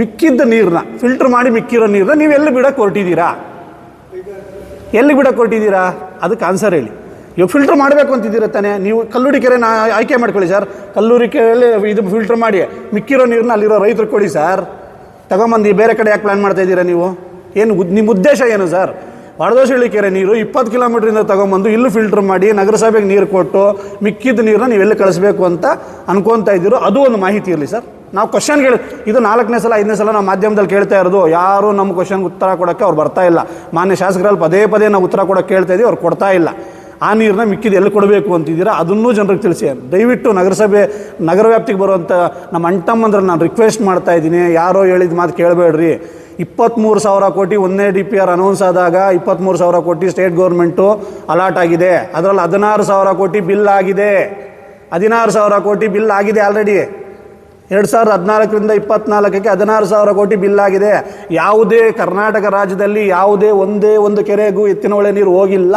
S4: ಮಿಕ್ಕಿದ್ದ ನೀರನ್ನ ಫಿಲ್ಟರ್ ಮಾಡಿ ಮಿಕ್ಕಿರೋ ನೀರನ್ನ ನೀವು ಎಲ್ಲಿ ಬಿಡಕ್ಕೆ ಕೊಟ್ಟಿದ್ದೀರಾ? ಎಲ್ಲಿ ಬಿಡಕ್ಕೆ ಕೊಟ್ಟಿದ್ದೀರಾ? ಅದಕ್ಕೆ ಆನ್ಸರ್ ಹೇಳಿ. ಇವಾಗ ಫಿಲ್ಟರ್ ಮಾಡಬೇಕು ಅಂತಿದ್ದೀರ ತಾನೆ. ನೀವು ಕಲ್ಲುಡಿ ಕೆರೆನ ಆಯ್ಕೆ ಮಾಡ್ಕೊಳ್ಳಿ ಸರ್ ಕಲ್ಲೂರಿ ಕೆರೆಯಲ್ಲಿ ಇದು ಫಿಲ್ಟರ್ ಮಾಡಿ, ಮಿಕ್ಕಿರೋ ನೀರನ್ನ ಅಲ್ಲಿರೋ ರೈತರು ಕೊಡಿ ಸರ್ ತಗೊಂಬಂದು ಬೇರೆ ಕಡೆ ಯಾಕೆ ಪ್ಲ್ಯಾನ್ ಮಾಡ್ತಾ ಇದ್ದೀರಾ ನೀವು? ಏನು ನಿಮ್ಮ ಉದ್ದೇಶ ಏನು ಸರ್ ವಡದೋಸಳ್ಳಿ ಕೆರೆ ನೀರು ಇಪ್ಪತ್ತು ಕಿಲೋಮೀಟ್ರಿಂದ ತಗೊಂಬಂದು ಇಲ್ಲೂ ಫಿಲ್ಟರ್ ಮಾಡಿ, ನಗರಸಭೆಗೆ ನೀರು ಕೊಟ್ಟು, ಮಿಕ್ಕಿದ ನೀರನ್ನ ನೀವು ಎಲ್ಲಿ ಕಳಿಸ್ಬೇಕು ಅಂತ ಅನ್ಕೊತಾ ಇದ್ದೀರೋ ಅದು ಒಂದು ಮಾಹಿತಿ ಇರಲಿ ಸರ್ ನಾವು ಕ್ವಶನ್ ಕೇಳಿ ಇದು ನಾಲ್ಕನೇ ಸಲ, ಐದನೇ ಸಲ ನಾವು ಮಾಧ್ಯಮದಲ್ಲಿ ಕೇಳ್ತಾ ಇರೋದು. ಯಾರು ನಮ್ಮ ಕ್ವಶನ್ಗೆ ಉತ್ತರ ಕೊಡೋಕ್ಕೆ ಅವ್ರು ಬರ್ತಾ ಇಲ್ಲ. ಮಾನ್ಯ ಶಾಸಕರಲ್ಲಿ ಪದೇ ಪದೇ ನಾವು ಉತ್ತರ ಕೊಡೋಕ್ಕೆ ಕೇಳ್ತಾ ಇದ್ದೀವಿ ಅವ್ರು ಕೊಡ್ತಾ ಇಲ್ಲ. ಆ ನೀರನ್ನ ಮಿಕ್ಕಿದ ಎಲ್ಲಿ ಕೊಡಬೇಕು ಅಂತಿದ್ದೀರಾ, ಅದನ್ನೂ ಜನರಿಗೆ ತಿಳಿಸಿ. ದಯವಿಟ್ಟು ನಗರಸಭೆ, ನಗರ ವ್ಯಾಪ್ತಿಗೆ ಬರುವಂಥ ನಮ್ಮ ಅಂಟಮ್ಮಂದ್ರೆ ನಾನು ರಿಕ್ವೆಸ್ಟ್ ಮಾಡ್ತಾ ಇದ್ದೀನಿ. ಯಾರೋ ಹೇಳಿದ ಮಾತು ಕೇಳಬೇಡ್ರಿ. ಇಪ್ಪತ್ತ್ಮೂರು ಸಾವಿರ ಕೋಟಿ ಒಂದನೇ ಡಿ ಪಿ ಆರ್ ಅನೌನ್ಸ್ ಆದಾಗ ಇಪ್ಪತ್ತ್ಮೂರು ಸಾವಿರ ಕೋಟಿ ಸ್ಟೇಟ್ ಗೌರ್ಮೆಂಟು ಅಲಾಟ್ ಆಗಿದೆ. ಅದರಲ್ಲಿ ಹದಿನಾರು ಸಾವಿರ ಕೋಟಿ ಬಿಲ್ ಆಗಿದೆ. ಹದಿನಾರು ಸಾವಿರ ಕೋಟಿ ಬಿಲ್ ಆಗಿದೆ ಆಲ್ರೆಡಿ ಎರಡು ಸಾವಿರದ ಹದಿನಾಲ್ಕರಿಂದ ಇಪ್ಪತ್ನಾಲ್ಕಕ್ಕೆ ಹದಿನಾರು ಸಾವಿರ ಕೋಟಿ ಬಿಲ್ ಆಗಿದೆ. ಯಾವುದೇ ಕರ್ನಾಟಕ ರಾಜ್ಯದಲ್ಲಿ ಯಾವುದೇ ಒಂದೇ ಒಂದು ಕೆರೆಗೂ ಎತ್ತಿನ ಒಳೆ ನೀರು ಹೋಗಿಲ್ಲ.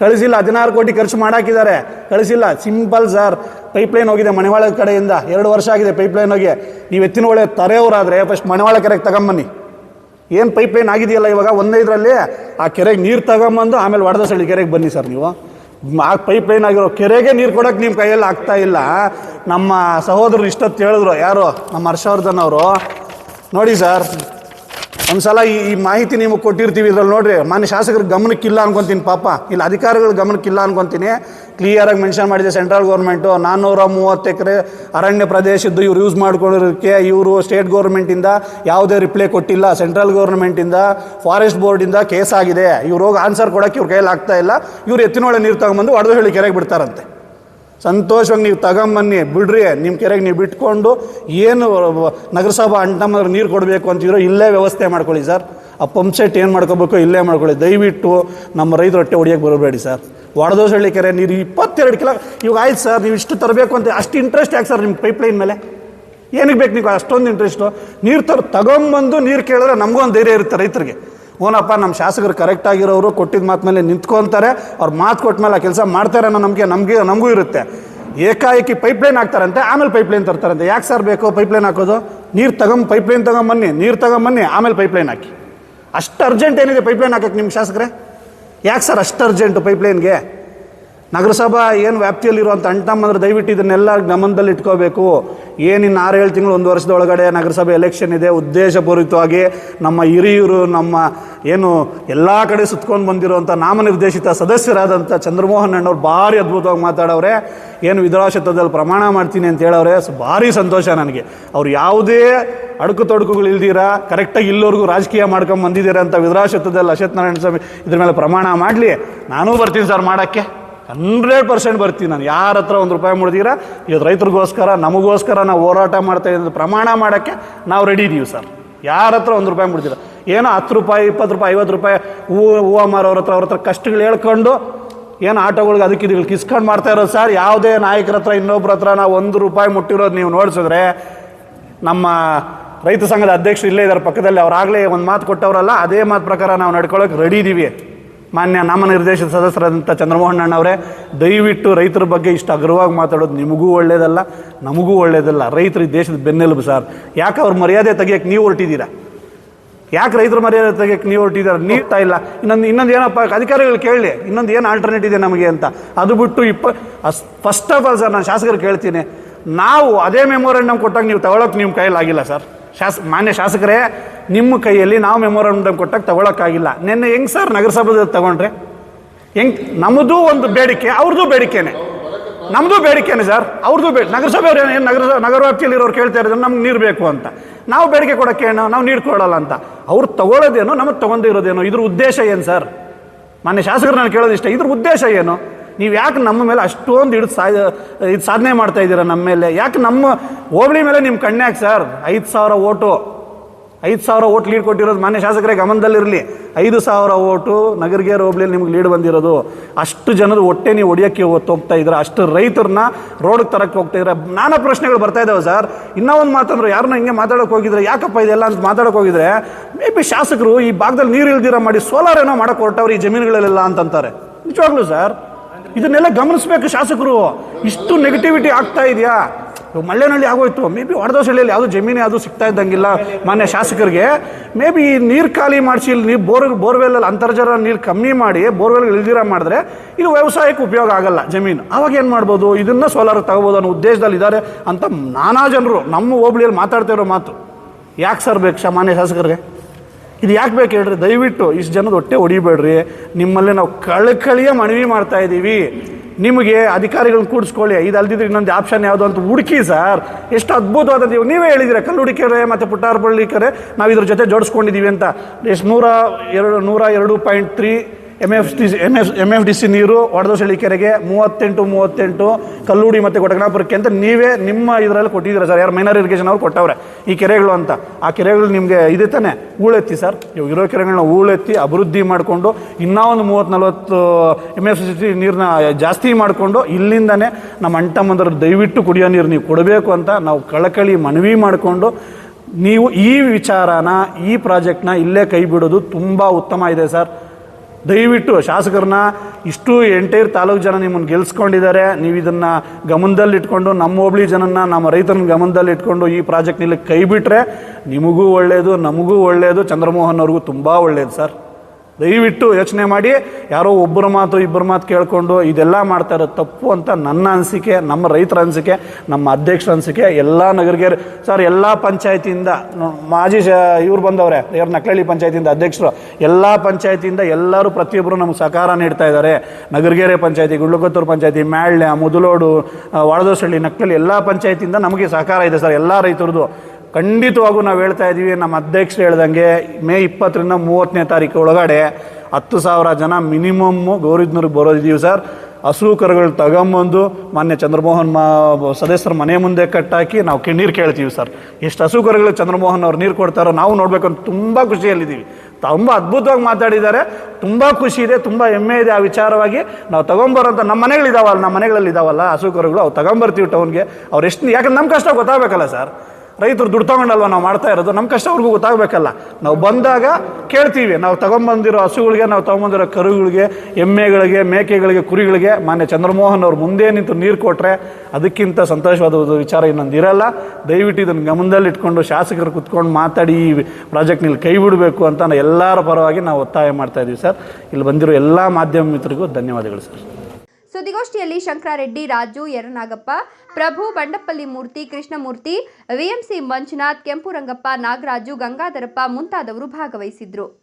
S4: ಕಳಿಸಿಲ್ಲ, ಹದಿನಾರು ಕೋಟಿ ಖರ್ಚು ಮಾಡಾಕಿದ್ದಾರೆ. ಕಳಿಸಿಲ್ಲ. ಸಿಂಪಲ್ ಸರ್ ಪೈಪ್ಲೈನ್ ಹೋಗಿದೆ ಮನೆವಾಳ ಕಡೆಯಿಂದ. ಎರಡು ವರ್ಷ ಆಗಿದೆ ಪೈಪ್ಲೈನ್ ಹೋಗಿ. ನೀವು ಎತ್ತಿನ ಒಳ್ಳೆ ತರೆಯವರಾದರೆ ಫಸ್ಟ್ ಮನೆವಾಳ ಕೆರೆಗೆ ತಗೊಂಬನ್ನಿ. ಏನು ಪೈಪ್ಲೈನ್ ಆಗಿದೆಯಲ್ಲ ಇವಾಗ? ಒಂದೇ ಇದರಲ್ಲಿ ಆ ಕೆರೆಗೆ ನೀರು ತಗೊಂಬಂದು ಆಮೇಲೆ ವಡದಸಳ್ಳಿ ಕೆರೆಗೆ ಬನ್ನಿ ಸರ್ ನೀವು. ಆ ಪೈಪ್ಲೈನ್ ಆಗಿರೋ ಕೆರೆಗೆ ನೀರು ಕೊಡೋಕೆ ನಿಮ್ಮ ಕೈಯಲ್ಲಿ ಆಗ್ತಾ ಇಲ್ಲ. ನಮ್ಮ ಸಹೋದರರು ಇಷ್ಟೊತ್ತು ಹೇಳಿದ್ರು. ಯಾರು? ನಮ್ಮ ಹರ್ಷವರ್ಧನ್ ಅವರು. ನೋಡಿ ಸರ್ ಒಂದ್ಸಲ ಈ ಮಾಹಿತಿ ನಿಮಗೆ ಕೊಟ್ಟಿರ್ತೀವಿ ಇದ್ರಲ್ಲಿ ನೋಡ್ರಿ, ಮಾನ್ಯ ಶಾಸಕರ ಗಮನಕ್ಕಿಲ್ಲ ಅನ್ಕೊಂತೀನಿ, ಪಾಪ. ಇಲ್ಲ, ಅಧಿಕಾರಿಗಳ ಗಮನಕ್ಕಿಲ್ಲ ಅನ್ಕೊಂತೀನಿ. ಕ್ಲಿಯರಾಗಿ ಮೆನ್ಷನ್ ಮಾಡಿದೆ ಸೆಂಟ್ರಲ್ ಗೌರ್ಮೆಂಟು ನಾನ್ನೂರ ಮೂವತ್ತು ಎಕರೆ ಅರಣ್ಯ ಪ್ರದೇಶದ್ದು ಇವ್ರು ಯೂಸ್ ಮಾಡ್ಕೊಂಡಿರೋಕ್ಕೆ ಇವರು ಸ್ಟೇಟ್ ಗೌರ್ಮೆಂಟಿಂದ ಯಾವುದೇ ರಿಪ್ಲೈ ಕೊಟ್ಟಿಲ್ಲ. ಸೆಂಟ್ರಲ್ ಗೌರ್ಮೆಂಟಿಂದ ಫಾರೆಸ್ಟ್ ಬೋರ್ಡಿಂದ ಕೇಸ್ ಆಗಿದೆ. ಇವ್ರು ಹೋಗಿ ಆನ್ಸರ್ ಕೊಡೋಕ್ಕೆ ಇವ್ರ ಕೈಯಲ್ಲಿ ಆಗ್ತಾ ಇಲ್ಲ. ಇವ್ರು ಎತ್ತಿನೊಳೆ ನೀರು ತಗೊಂಬಂದು ಒಡೆದು ಹೇಳಿ ಕೆರೆಗೆ ಬಿಡ್ತಾರಂತೆ. ಸಂತೋಷವಾಗಿ ನೀವು ತಗೊಂಬನ್ನಿ, ಬಿಡ್ರಿ ನಿಮ್ಮ ಕೆರೆಗೆ ನೀವು ಬಿಟ್ಕೊಂಡು ಏನು ನಗರಸಭಾ ಅಂಟಮ್ಮ ನೀರು ಕೊಡಬೇಕು ಅಂತಿದ್ರೋ ಇಲ್ಲೇ ವ್ಯವಸ್ಥೆ ಮಾಡ್ಕೊಳ್ಳಿ ಸರ್. ಆ ಪಂಪ್ ಸೆಟ್ ಏನು ಮಾಡ್ಕೋಬೇಕು ಇಲ್ಲೇ ಮಾಡ್ಕೊಳ್ಳಿ. ದಯವಿಟ್ಟು ನಮ್ಮ ರೈತರು ಹೊಟ್ಟೆ ಹೊಡಿಯೋಕೆ ಬರಬೇಡಿ ಸರ್. ವಾಡದೋಸಳ್ಳಿ ಕೆರೆ ನೀರು ಇಪ್ಪತ್ತೆರಡು ಕಿಲೋ ಇವಾಗ ಆಯ್ತು ಸರ್, ನೀವು ಇಷ್ಟು ತರಬೇಕು ಅಂತ ಅಷ್ಟು ಇಂಟ್ರೆಸ್ಟ್ ಯಾಕೆ ಸರ್ ನಿಮ್ಮ ಪೈಪ್ಲೈನ್ ಮೇಲೆ? ಏನಕ್ಕೆ ಬೇಕು ನೀವು ಅಷ್ಟೊಂದು ಇಂಟ್ರೆಸ್ಟು ನೀರು ತರ ತಗೊಂಬಂದು ನೀರು ಕೇಳಿದ್ರೆ ನಮಗೂ ಒಂದು ಧೈರ್ಯ ಇರುತ್ತೆ ರೈತರಿಗೆ. ಓನಪ್ಪ ನಮ್ಮ ಶಾಸಕರು ಕರೆಕ್ಟ್ ಆಗಿರೋರು ಕೊಟ್ಟಿದ್ದ ಮಾತು ಮೇಲೆ ನಿಂತ್ಕೊಂತಾರೆ, ಅವ್ರು ಮಾತು ಕೊಟ್ಟ ಮೇಲೆ ಆ ಕೆಲಸ ಮಾಡ್ತಾರೆ ಅನ್ನೋ ನಮಗೆ ನಮಗೆ ನಮಗೂ ಇರುತ್ತೆ. ಏಕಾಏಕಿ ಪೈಪ್ಲೈನ್ ಹಾಕ್ತಾರಂತೆ, ಆಮೇಲೆ ಪೈಪ್ಲೈನ್ ತರ್ತಾರಂತೆ. ಯಾಕೆ ಸರ್ ಬೇಕು ಪೈಪ್ಲೈನ್ ಹಾಕೋದು? ನೀರು ತಗೊಂಬ ಪೈಪ್ಲೈನ್ ತಗೊಂಬನ್ನಿ ನೀರು ತಗೊಂಬನ್ನಿ ಆಮೇಲೆ ಪೈಪ್ಲೈನ್ ಹಾಕಿ. ಅಷ್ಟು ಅರ್ಜೆಂಟ್ ಏನಿದೆ ಪೈಪ್ಲೈನ್ ಹಾಕಕ್ಕೆ ನಿಮ್ಮ ಶಾಸಕರೇ? ಯಾಕೆ ಸರ್ ಅಷ್ಟು ಅರ್ಜೆಂಟು ಪೈಪ್ಲೈನ್ಗೆ ನಗರಸಭಾ ಏನು ವ್ಯಾಪ್ತಿಯಲ್ಲಿರುವಂಥ ಅಂಟಮ್ಮಂದ್ರೆ ದಯವಿಟ್ಟು ಇದನ್ನೆಲ್ಲ ಗಮನದಲ್ಲಿ ಇಟ್ಕೋಬೇಕು. ಏನಿನ್ನು ಆರು ಏಳು ತಿಂಗಳು ಒಂದು ವರ್ಷದೊಳಗಡೆ ನಗರಸಭೆ ಎಲೆಕ್ಷನ್ ಇದೆ. ಉದ್ದೇಶಪೂರಿತವಾಗಿ ನಮ್ಮ ಹಿರಿಯರು, ನಮ್ಮ ಏನು ಎಲ್ಲ ಕಡೆ ಸುತ್ಕೊಂಡು ಬಂದಿರುವಂಥ ನಾಮನಿರ್ದೇಶಿತ ಸದಸ್ಯರಾದಂಥ ಚಂದ್ರಮೋಹನ್ ಅಣ್ಣವ್ರು ಭಾರಿ ಅದ್ಭುತವಾಗಿ ಮಾತಾಡವ್ರೆ. ಏನು ವಿಧಾನಸಭೆಯಲ್ಲಿ ಪ್ರಮಾಣ ಮಾಡ್ತೀನಿ ಅಂತ ಹೇಳವ್ರೆ. ಸ- ಭಾರಿ ಸಂತೋಷ ನನಗೆ. ಅವ್ರು ಯಾವುದೇ ಅಡಕು ತೊಡಕುಗಳು ಇಲ್ದಿರ ಕರೆಕ್ಟಾಗಿ ಇಲ್ಲೋರ್ಗೂ ರಾಜಕೀಯ ಮಾಡ್ಕೊಂಡು ಬಂದಿದ್ದೀರಾ ಅಂತ ವಿಧಾನಸಭೆಯಲ್ಲಿ ಅಶ್ವತ್ಥನಾರಾಯಣ ಸ್ವಾಮಿ ಇದ್ರ ಮೇಲೆ ಪ್ರಮಾಣ ಮಾಡಲಿ. ನಾನೂ ಬರ್ತೀನಿ ಸರ್ ಮಾಡೋಕ್ಕೆ. ಹಂಡ್ರೆಡ್ ಪರ್ಸೆಂಟ್ ಬರ್ತೀನಿ ನಾನು. ಯಾರ ಹತ್ರ ಒಂದು ರೂಪಾಯಿ ಮುಡಿದಿರ ಇವತ್ತು ರೈತರಿಗೋಸ್ಕರ, ನಮಗೋಸ್ಕರ ನಾವು ಹೋರಾಟ ಮಾಡ್ತಾ ಇದ್ದು ಪ್ರಮಾಣ ಮಾಡೋಕ್ಕೆ ನಾವು ರೆಡಿ ಇದೀವಿ ಸರ್. ಯಾರ ಹತ್ರ ಒಂದು ರೂಪಾಯಿ ಮುಡಿದಿರ ಏನೋ ಹತ್ತು ರೂಪಾಯಿ, ಇಪ್ಪತ್ತು ರೂಪಾಯಿ, ಐವತ್ತು ರೂಪಾಯಿ, ಹೂವು ಹೂವು ಮಾರೋರ ಹತ್ರ, ಅವ್ರ ಹತ್ರ ಕಷ್ಟಗಳು ಹೇಳ್ಕೊಂಡು ಏನು ಆಟೋಗಳಿಗೆ ಅದಕ್ಕೆ ಇದಕ್ಕೆ ಕಿಸ್ಕೊಂಡು ಮಾಡ್ತಾ ಇರೋದು ಸರ್. ಯಾವುದೇ ನಾಯಕರ ಹತ್ರ, ಇನ್ನೊಬ್ರ ಹತ್ರ ನಾವು ಒಂದು ರೂಪಾಯಿ ಮುಟ್ಟಿರೋದು ನೀವು ನೋಡಿಸಿದ್ರೆ, ನಮ್ಮ ರೈತ ಸಂಘದ ಅಧ್ಯಕ್ಷರು ಇಲ್ಲೇ ಇದ್ದಾರೆ ಪಕ್ಕದಲ್ಲಿ ಅವರಾಗಲೇ ಒಂದು ಮಾತು ಕೊಟ್ಟವರಲ್ಲ, ಅದೇ ಮಾತು ಪ್ರಕಾರ ನಾವು ನಡ್ಕೊಳ್ಳೋಕೆ ರೆಡಿ ಇದ್ದೀವಿ ಮಾನ್ಯ ನಾಮನಿರ್ದೇಶಿತ ಸದಸ್ಯರಾದಂಥ ಚಂದ್ರಮೋಹನ್ ಅಣ್ಣವರೇ ದಯವಿಟ್ಟು ರೈತರ ಬಗ್ಗೆ ಇಷ್ಟು ಅಗ್ರವಾಗಿ ಮಾತಾಡೋದು ನಿಮಗೂ ಒಳ್ಳೇದಲ್ಲ, ನಮಗೂ ಒಳ್ಳೇದಲ್ಲ. ರೈತರು ದೇಶದ ಬೆನ್ನೆಲುಬು ಸರ್. ಯಾಕೆ ಅವ್ರ ಮರ್ಯಾದೆ ತೆಗಿಯೋಕ್ಕೆ ನೀವು ಹೊರಟಿದ್ದೀರಾ? ಯಾಕೆ ರೈತರ ಮರ್ಯಾದೆ ತೆಗಿಯೋಕ್ಕೆ ನೀವು ಹೊರಟಿದ್ದಾರೆ? ನೀಡ್ತಾ ಇಲ್ಲ. ಇನ್ನೊಂದು ಇನ್ನೊಂದು ಏನಪ್ಪ, ಅಧಿಕಾರಿಗಳು ಕೇಳಿ, ಇನ್ನೊಂದು ಏನು ಆಲ್ಟರ್ನೇಟ್ ಇದೆ ನಮಗೆ ಅಂತ. ಅದು ಬಿಟ್ಟು ಇಪ್ಪ, as first of all sir ನಾನು ಶಾಸಕರು ಕೇಳ್ತೀನಿ. ನಾವು ಅದೇ ಮೆಮೊರಂಡಮ್ ಕೊಟ್ಟಾಗ ನೀವು ತಗೊಳಕ್ಕೆ ನಿಮ್ಮ ಕೈಯಲ್ಲಿ ಆಗಿಲ್ಲ ಸರ್ ಶಾಸ, ಮಾನ್ಯ ಶಾಸಕರೇ ನಿಮ್ಮ ಕೈಯಲ್ಲಿ ನಾವು ಮೆಮೊರಂಡಮ್ ಕೊಟ್ಟಾಗ ತಗೊಳಕ್ಕಾಗಿಲ್ಲ. ನಿನ್ನೆ ಹೆಂಗೆ ಸರ್ ನಗರಸಭೆದಲ್ಲಿ ತಗೊಂಡ್ರೆ? ಹೆಂಗ್ ನಮ್ಮದು ಒಂದು ಬೇಡಿಕೆ ಅವ್ರದ್ದು ಬೇಡಿಕೆನೆ. ನಮ್ಮದು ಬೇಡಿಕೆನೆ ಸರ್ ಅವ್ರದ್ದು ಬೇಡ ನಗರಸಭೆಯವ್ರು ಏನು ಏನು ನಗರ ನಗರ ವ್ಯಾಪ್ತಿಯಲ್ಲಿರೋರು ಕೇಳ್ತಾ ಇರೋದು ನಮ್ಗೆ ನೀರು ಬೇಕು ಅಂತ. ನಾವು ಬೇಡಿಕೆ ಕೊಡೋಕ್ಕೆ ನಾವು ನೀರು ಅಂತ. ಅವ್ರು ತಗೊಳ್ಳೋದೇನೋ ನಮಗೆ ತಗೊಂಡಿರೋದೇನೋ ಇದ್ರ ಉದ್ದೇಶ ಏನು ಸರ್? ಮಾನ್ಯ ಶಾಸಕರು ನಾನು ಕೇಳೋದು ಇಷ್ಟ, ಇದ್ರ ಉದ್ದೇಶ ಏನು? ನೀವು ಯಾಕೆ ನಮ್ಮ ಮೇಲೆ ಅಷ್ಟೊಂದು ಹಿಡಿದು ಸಾ ಇದು ಸಾಧನೆ ಮಾಡ್ತಾ ಇದ್ದೀರಾ ನಮ್ಮ ಮೇಲೆ? ಯಾಕೆ ನಮ್ಮ ಹೋಬಳಿ ಮೇಲೆ ನಿಮ್ಮ ಕಣ್ಣ್ಯಾಕೆ ಸರ್, ಐದು ಸಾವಿರ ಓಟು? ಐದು ಸಾವಿರ ಓಟ್ ಲೀಡ್ ಕೊಟ್ಟಿರೋದು ಮಾನ್ಯ ಶಾಸಕರೇ, ಗಮನದಲ್ಲಿರಲಿ. ಐದು ಸಾವಿರ ಓಟು ನಗರಿಗೆ ಹೋಬಳಿಯಲ್ಲಿ ನಿಮ್ಗೆ ಲೀಡ್ ಬಂದಿರೋದು. ಅಷ್ಟು ಜನದ ಹೊಟ್ಟೆ ನೀವು ಹೊಡಿಯೋಕ್ಕೆ ಹೋಗ್ತಾ ಇದ್ರೆ ಅಷ್ಟು ರೈತರನ್ನ ರೋಡ್ಗೆ ತರಕ್ಕೆ ಹೋಗ್ತಾ ಇದ್ರೆ ನಾನಾ ಪ್ರಶ್ನೆಗಳು ಬರ್ತಾ ಇದ್ದಾವೆ ಸರ್. ಇನ್ನೂ ಒಂದು ಮಾತಂದ್ರೆ ಯಾರನ್ನ ಹಿಂಗೆ ಮಾತಾಡೋಕೆ ಹೋಗಿದ್ರೆ, ಯಾಕಪ್ಪ ಇದೆಲ್ಲ ಅಂತ ಮಾತಾಡೋಕೆ ಹೋಗಿದ್ರೆ ಮೇ ಬಿ ಶಾಸಕರು ಈ ಭಾಗದಲ್ಲಿ ನೀರು ಇಲ್ದಿರ ಮಾಡಿ ಸೋಲಾರ್ ಏನೋ ಮಾಡಕ್ಕೆ ಹೊರಟವ್ರು ಈ ಜಮೀನುಗಳಲ್ಲೆಲ್ಲ ಅಂತಂತಾರೆ. ನಿಜವಾಗ್ಲೂ ಸರ್. ಇದನ್ನೆಲ್ಲ ಗಮನಿಸಬೇಕು ಶಾಸಕರು. ಇಷ್ಟು ನೆಗೆಟಿವಿಟಿ ಆಗ್ತಾ ಇದೆಯಾ? ಇವಾಗ ಆಗೋಯ್ತು ಮೇ ಬಿ ಹೊಡೆದೋಸಳ್ಳಿಯಲ್ಲಿ ಯಾವುದು ಜಮೀನು ಯಾವುದು ಸಿಗ್ತಾ ಇದ್ದಂಗಿಲ್ಲ ಮಾನ್ಯ ಶಾಸಕರಿಗೆ. ಮೇ ಬಿ ನೀರು ಖಾಲಿ ಮಾಡಿಸಿ ಇಲ್ಲಿ ನೀರು ಬೋರ್ ಬೋರ್ವೆಲ್ಲಲ್ಲಿ ಅಂತರ್ಜಲ ನೀರು ಕಮ್ಮಿ ಮಾಡಿ ಬೋರ್ವೆಲ್ ಇಳ್ದಿರ ಮಾಡಿದ್ರೆ ಇದು ವ್ಯವಸಾಯಕ್ಕೆ ಉಪಯೋಗ ಆಗಲ್ಲ ಜಮೀನು. ಅವಾಗ ಏನು ಮಾಡ್ಬೋದು? ಇದನ್ನು ಸೋಲಾರ್ ತಗೋಬೋದು ಅನ್ನೋ ಉದ್ದೇಶದಲ್ಲಿ ಇದ್ದಾರೆ ಅಂತ ನಾನಾ ಜನರು ನಮ್ಮ ಹೋಬಳಿಯಲ್ಲಿ ಮಾತಾಡ್ತಾ ಇರೋ ಮಾತು. ಯಾಕೆ ಸರ್ ಬೇಕು ಶಾ, ಮಾನ್ಯ ಶಾಸಕರಿಗೆ? ಇದು ಯಾಕೆ ಬೇಕು ಹೇಳ್ರಿ? ದಯವಿಟ್ಟು ಇಷ್ಟು ಜನದ ಹೊಟ್ಟೆ ಹೊಡಿಬೇಡ್ರಿ. ನಿಮ್ಮಲ್ಲಿ ನಾವು ಕಳಕಳಿಯ ಮನವಿ ಮಾಡ್ತಾ ಇದ್ದೀವಿ ನಿಮಗೆ ಅಧಿಕಾರಿಗಳನ್ನ ಕೂಡಿಸ್ಕೊಳ್ಳಿ. ಇದು ಅಲ್ದಿದ್ರೆ ಇನ್ನೊಂದು ಆಪ್ಷನ್ ಯಾವುದು ಅಂತ ಹುಡುಕಿ ಸರ್. ಎಷ್ಟು ಅದ್ಭುತವಾದ ನೀವು ನೀವೇ ಹೇಳಿದಿರ ಕಲ್ಲುಡಿಕೆರೆ ಮತ್ತು ಪುಟ್ಟಾರಪಳ್ಳಿ ಕೆರೆ ನಾವು ಇದ್ರ ಜೊತೆ ಜೋಡಿಸ್ಕೊಂಡಿದ್ದೀವಿ ಅಂತ. ಎಷ್ಟು ನೂರ ಎರಡು ನೂರ ಎರಡು point three M F T C M F M F D C ನೀರು ಒಡೆದೋಸಳ್ಳಿ ಕೆರೆಗೆ ಮೂವತ್ತೆಂಟು ಮೂವತ್ತೆಂಟು, ಕಲ್ಲೂಡಿ ಮತ್ತು ಕೊಟಗನಾಪುರಕ್ಕೆ ಅಂತ ನೀವೇ ನಿಮ್ಮ ಇದರಲ್ಲಿ ಕೊಟ್ಟಿದ್ದೀರಾ ಸರ್? ಯಾರು ಮೈನರ್ ಇರಿಗೇಷನ್ ಅವ್ರು ಕೊಟ್ಟವ್ರೆ. ಈ ಕೆರೆಗಳು ಅಂತ. ಆ ಕೆರೆಗಳು ನಿಮಗೆ ಇದೆ ತಾನೆ? ಹೂಳೆತ್ತಿ ಸರ್. ಇವಾಗ ಇರೋ ಕೆರೆಗಳನ್ನ ಹೂಳೆತ್ತಿ ಅಭಿವೃದ್ಧಿ ಮಾಡಿಕೊಂಡು ಇನ್ನೂ ಒಂದು ಮೂವತ್ತು ನಲ್ವತ್ತು ಎಂ ಎಫ್ ಸಿ ನೀರನ್ನ ಜಾಸ್ತಿ ಮಾಡಿಕೊಂಡು ಇಲ್ಲಿಂದನೇ ನಮ್ಮ ಅಂಟಮ್ಮಂದ್ರ ದಯವಿಟ್ಟು ಕುಡಿಯೋ ನೀರು ನೀವು ಕೊಡಬೇಕು ಅಂತ ನಾವು ಕಳಕಳಿ ಮನವಿ ಮಾಡಿಕೊಂಡು ನೀವು ಈ ವಿಚಾರನ, ಈ ಪ್ರಾಜೆಕ್ಟ್ನ ಇಲ್ಲೇ ಕೈ ಬಿಡೋದು ತುಂಬ ಉತ್ತಮ ಇದೆ ಸರ್. ದಯವಿಟ್ಟು ಶಾಸಕರನ್ನ ಇಷ್ಟು ಎಂಟೈರ್ ತಾಲೂಕು ಜನ ನಿಮ್ಮನ್ನು ಗೆಲ್ಸ್ಕೊಂಡಿದ್ದಾರೆ. ನೀವು ಇದನ್ನು ಗಮನದಲ್ಲಿಟ್ಕೊಂಡು ನಮ್ಮ ಹೋಬಳಿ ಜನನ್ನ, ನಮ್ಮ ರೈತರನ್ನ ಗಮನದಲ್ಲಿಟ್ಕೊಂಡು ಈ ಪ್ರಾಜೆಕ್ಟ್ನಲ್ಲಿ ಕೈ ಬಿಟ್ಟರೆ ನಿಮಗೂ ಒಳ್ಳೆಯದು ನಮಗೂ ಒಳ್ಳೆಯದು ಚಂದ್ರಮೋಹನ್ ಅವ್ರಿಗೂ ತುಂಬ ಒಳ್ಳೆಯದು ಸರ್. ದಯವಿಟ್ಟು ಯೋಚನೆ ಮಾಡಿ. ಯಾರೋ ಒಬ್ಬರ ಮಾತು, ಇಬ್ಬರ ಮಾತು ಕೇಳಿಕೊಂಡು ಇದೆಲ್ಲ ಮಾಡ್ತಾ ಇರೋದು ತಪ್ಪು ಅಂತ ನನ್ನ ಅನಿಸಿಕೆ, ನಮ್ಮ ರೈತರ ಅನಿಸಿಕೆ, ನಮ್ಮ ಅಧ್ಯಕ್ಷರ ಅನಿಸಿಕೆ, ಎಲ್ಲ ನಗರಿಗೆ ಸರ್, ಎಲ್ಲ ಪಂಚಾಯತಿಯಿಂದ ಮಾಜಿ ಶ ಇವ್ರು ಬಂದವ್ರೆ ಇವ್ರು ನಕ್ಕಳಿ ಪಂಚಾಯತಿಯಿಂದ ಅಧ್ಯಕ್ಷರು, ಎಲ್ಲ ಪಂಚಾಯತಿಯಿಂದ ಎಲ್ಲರೂ ಪ್ರತಿಯೊಬ್ಬರು ನಮ್ಗೆ ಸಹಕಾರ ನೀಡ್ತಾ ಇದ್ದಾರೆ. ನಗರಗೆರೆ ಪಂಚಾಯತಿ ಗುಳ್ಳುಗತ್ತೂರು ಪಂಚಾಯತಿ ಮ್ಯಾಳ್ಯ ಮುದುಲೋಡು ವಾಳದೋಸಳ್ಳಿ ನಕ್ಕಳಿ ಎಲ್ಲ ಪಂಚಾಯತಿಯಿಂದ ನಮಗೆ ಸಹಕಾರ ಇದೆ, ಸರ್, ಎಲ್ಲ ರೈತರದು ಖಂಡಿತವಾಗೂ ನಾವು ಹೇಳ್ತಾ ಇದ್ದೀವಿ ನಮ್ಮ ಅಧ್ಯಕ್ಷರು ಹೇಳ್ದಂಗೆ ಮೇ ಇಪ್ಪತ್ತರಿಂದ ಮೂವತ್ತನೇ ತಾರೀಕು ಒಳಗಡೆ ಹತ್ತು ಸಾವಿರ ಜನ ಮಿನಿಮಮ್ಮು ಗೌರಿದ್ನೂರಿಗೆ ಬರೋದಿದ್ದೀವಿ ಸರ್. ಹಸು ಕರುಗಳು ತಗೊಂಬಂದು ಮಾನ್ಯ ಚಂದ್ರಮೋಹನ್ ಮಾ, ಸದಸ್ಯರ ಮನೆ ಮುಂದೆ ಕಟ್ಟಾಕಿ ನಾವು ನೀರು ಕೇಳ್ತೀವಿ ಸರ್. ಎಷ್ಟು ಹಸು ಕರುಗಳು ಚಂದ್ರಮೋಹನ್ ಅವ್ರು ನೀರು ಕೊಡ್ತಾರೋ ನಾವು ನೋಡಬೇಕು ಅಂತ ತುಂಬ ಖುಷಿಯಲ್ಲಿದ್ದೀವಿ. ತುಂಬ ಅದ್ಭುತವಾಗಿ ಮಾತಾಡಿದ್ದಾರೆ, ತುಂಬ ಖುಷಿ ಇದೆ, ತುಂಬ ಹೆಮ್ಮೆ ಇದೆ ಆ ವಿಚಾರವಾಗಿ. ನಾವು ತಗೊಂಬರೋಂಥ ನಮ್ಮ ಮನೆಗಳಿದ್ದಾವಲ್ಲ ನಮ್ಮ ಮನೆಗಳಲ್ಲಿ ಇದಾವಲ್ಲ ಹಸು ಕರುಗಳು, ಅವು ತಗೊಂಬರ್ತೀವಿ ಟೌನ್ಗೆ ಅವ್ರು ಎಷ್ಟು, ಯಾಕಂದ್ರೆ ನಮ್ಮ ಕಷ್ಟ ಗೊತ್ತಾಗಬೇಕಲ್ಲ ಸರ್. ರೈತರು ದುಡ್ಡು ತಗೊಂಡಲ್ವ ನಾವು ಮಾಡ್ತಾ ಇರೋದು? ನಮ್ಮ ಕಷ್ಟ ಅವ್ರಿಗೂ ಗೊತ್ತಾಗಬೇಕಲ್ಲ. ನಾವು ಬಂದಾಗ ಕೇಳ್ತೀವಿ. ನಾವು ತಗೊಂಬಂದಿರೋ ಹಸುಗಳಿಗೆ, ನಾವು ತಗೊಂಬಂದಿರೋ ಕರುಗಳಿಗೆ, ಎಮ್ಮೆಗಳಿಗೆ, ಮೇಕೆಗಳಿಗೆ, ಕುರಿಗಳಿಗೆ ಮಾನ್ಯ ಚಂದ್ರಮೋಹನ್ ಅವ್ರು ಮುಂದೆ ನಿಂತು ನೀರು ಕೊಟ್ಟರೆ ಅದಕ್ಕಿಂತ ಸಂತೋಷವಾದ ವಿಚಾರ ಇನ್ನೊಂದು ಇರಲ್ಲ. ದಯವಿಟ್ಟು ಇದನ್ನು ಗಮನದಲ್ಲಿ ಇಟ್ಕೊಂಡು ಶಾಸಕರು ಕುತ್ಕೊಂಡು ಮಾತಾಡಿ ಈ ಪ್ರಾಜೆಕ್ಟ್ನಲ್ಲಿ ಕೈ ಬಿಡಬೇಕು ಅಂತ ಎಲ್ಲರ ಪರವಾಗಿ ನಾವು ಒತ್ತಾಯ ಮಾಡ್ತಾ ಇದ್ದೀವಿ ಸರ್. ಇಲ್ಲಿ ಬಂದಿರೋ ಎಲ್ಲ ಮಾಧ್ಯಮ ಮಿತ್ರರಿಗೂ ಧನ್ಯವಾದಗಳು ಸರ್.
S1: ಸುದ್ದಿಗೋಷ್ಠಿಯಲ್ಲಿ ಶಂಕರಾರೆಡ್ಡಿ, ರಾಜು ಯರನಾಗಪ್ಪ ಪ್ರಭು ಬಂಡಪ್ಪಲ್ಲಿ ಮೂರ್ತಿ, ಕೃಷ್ಣಮೂರ್ತಿ, ವಿಎಂಸಿ ಮಂಜುನಾಥ್ ಕೆಂಪುರಂಗಪ್ಪ ನಾಗರಾಜು, ಗಂಗಾಧರಪ್ಪ ಮುಂತಾದವರು ಭಾಗವಹಿಸಿದ್ರು.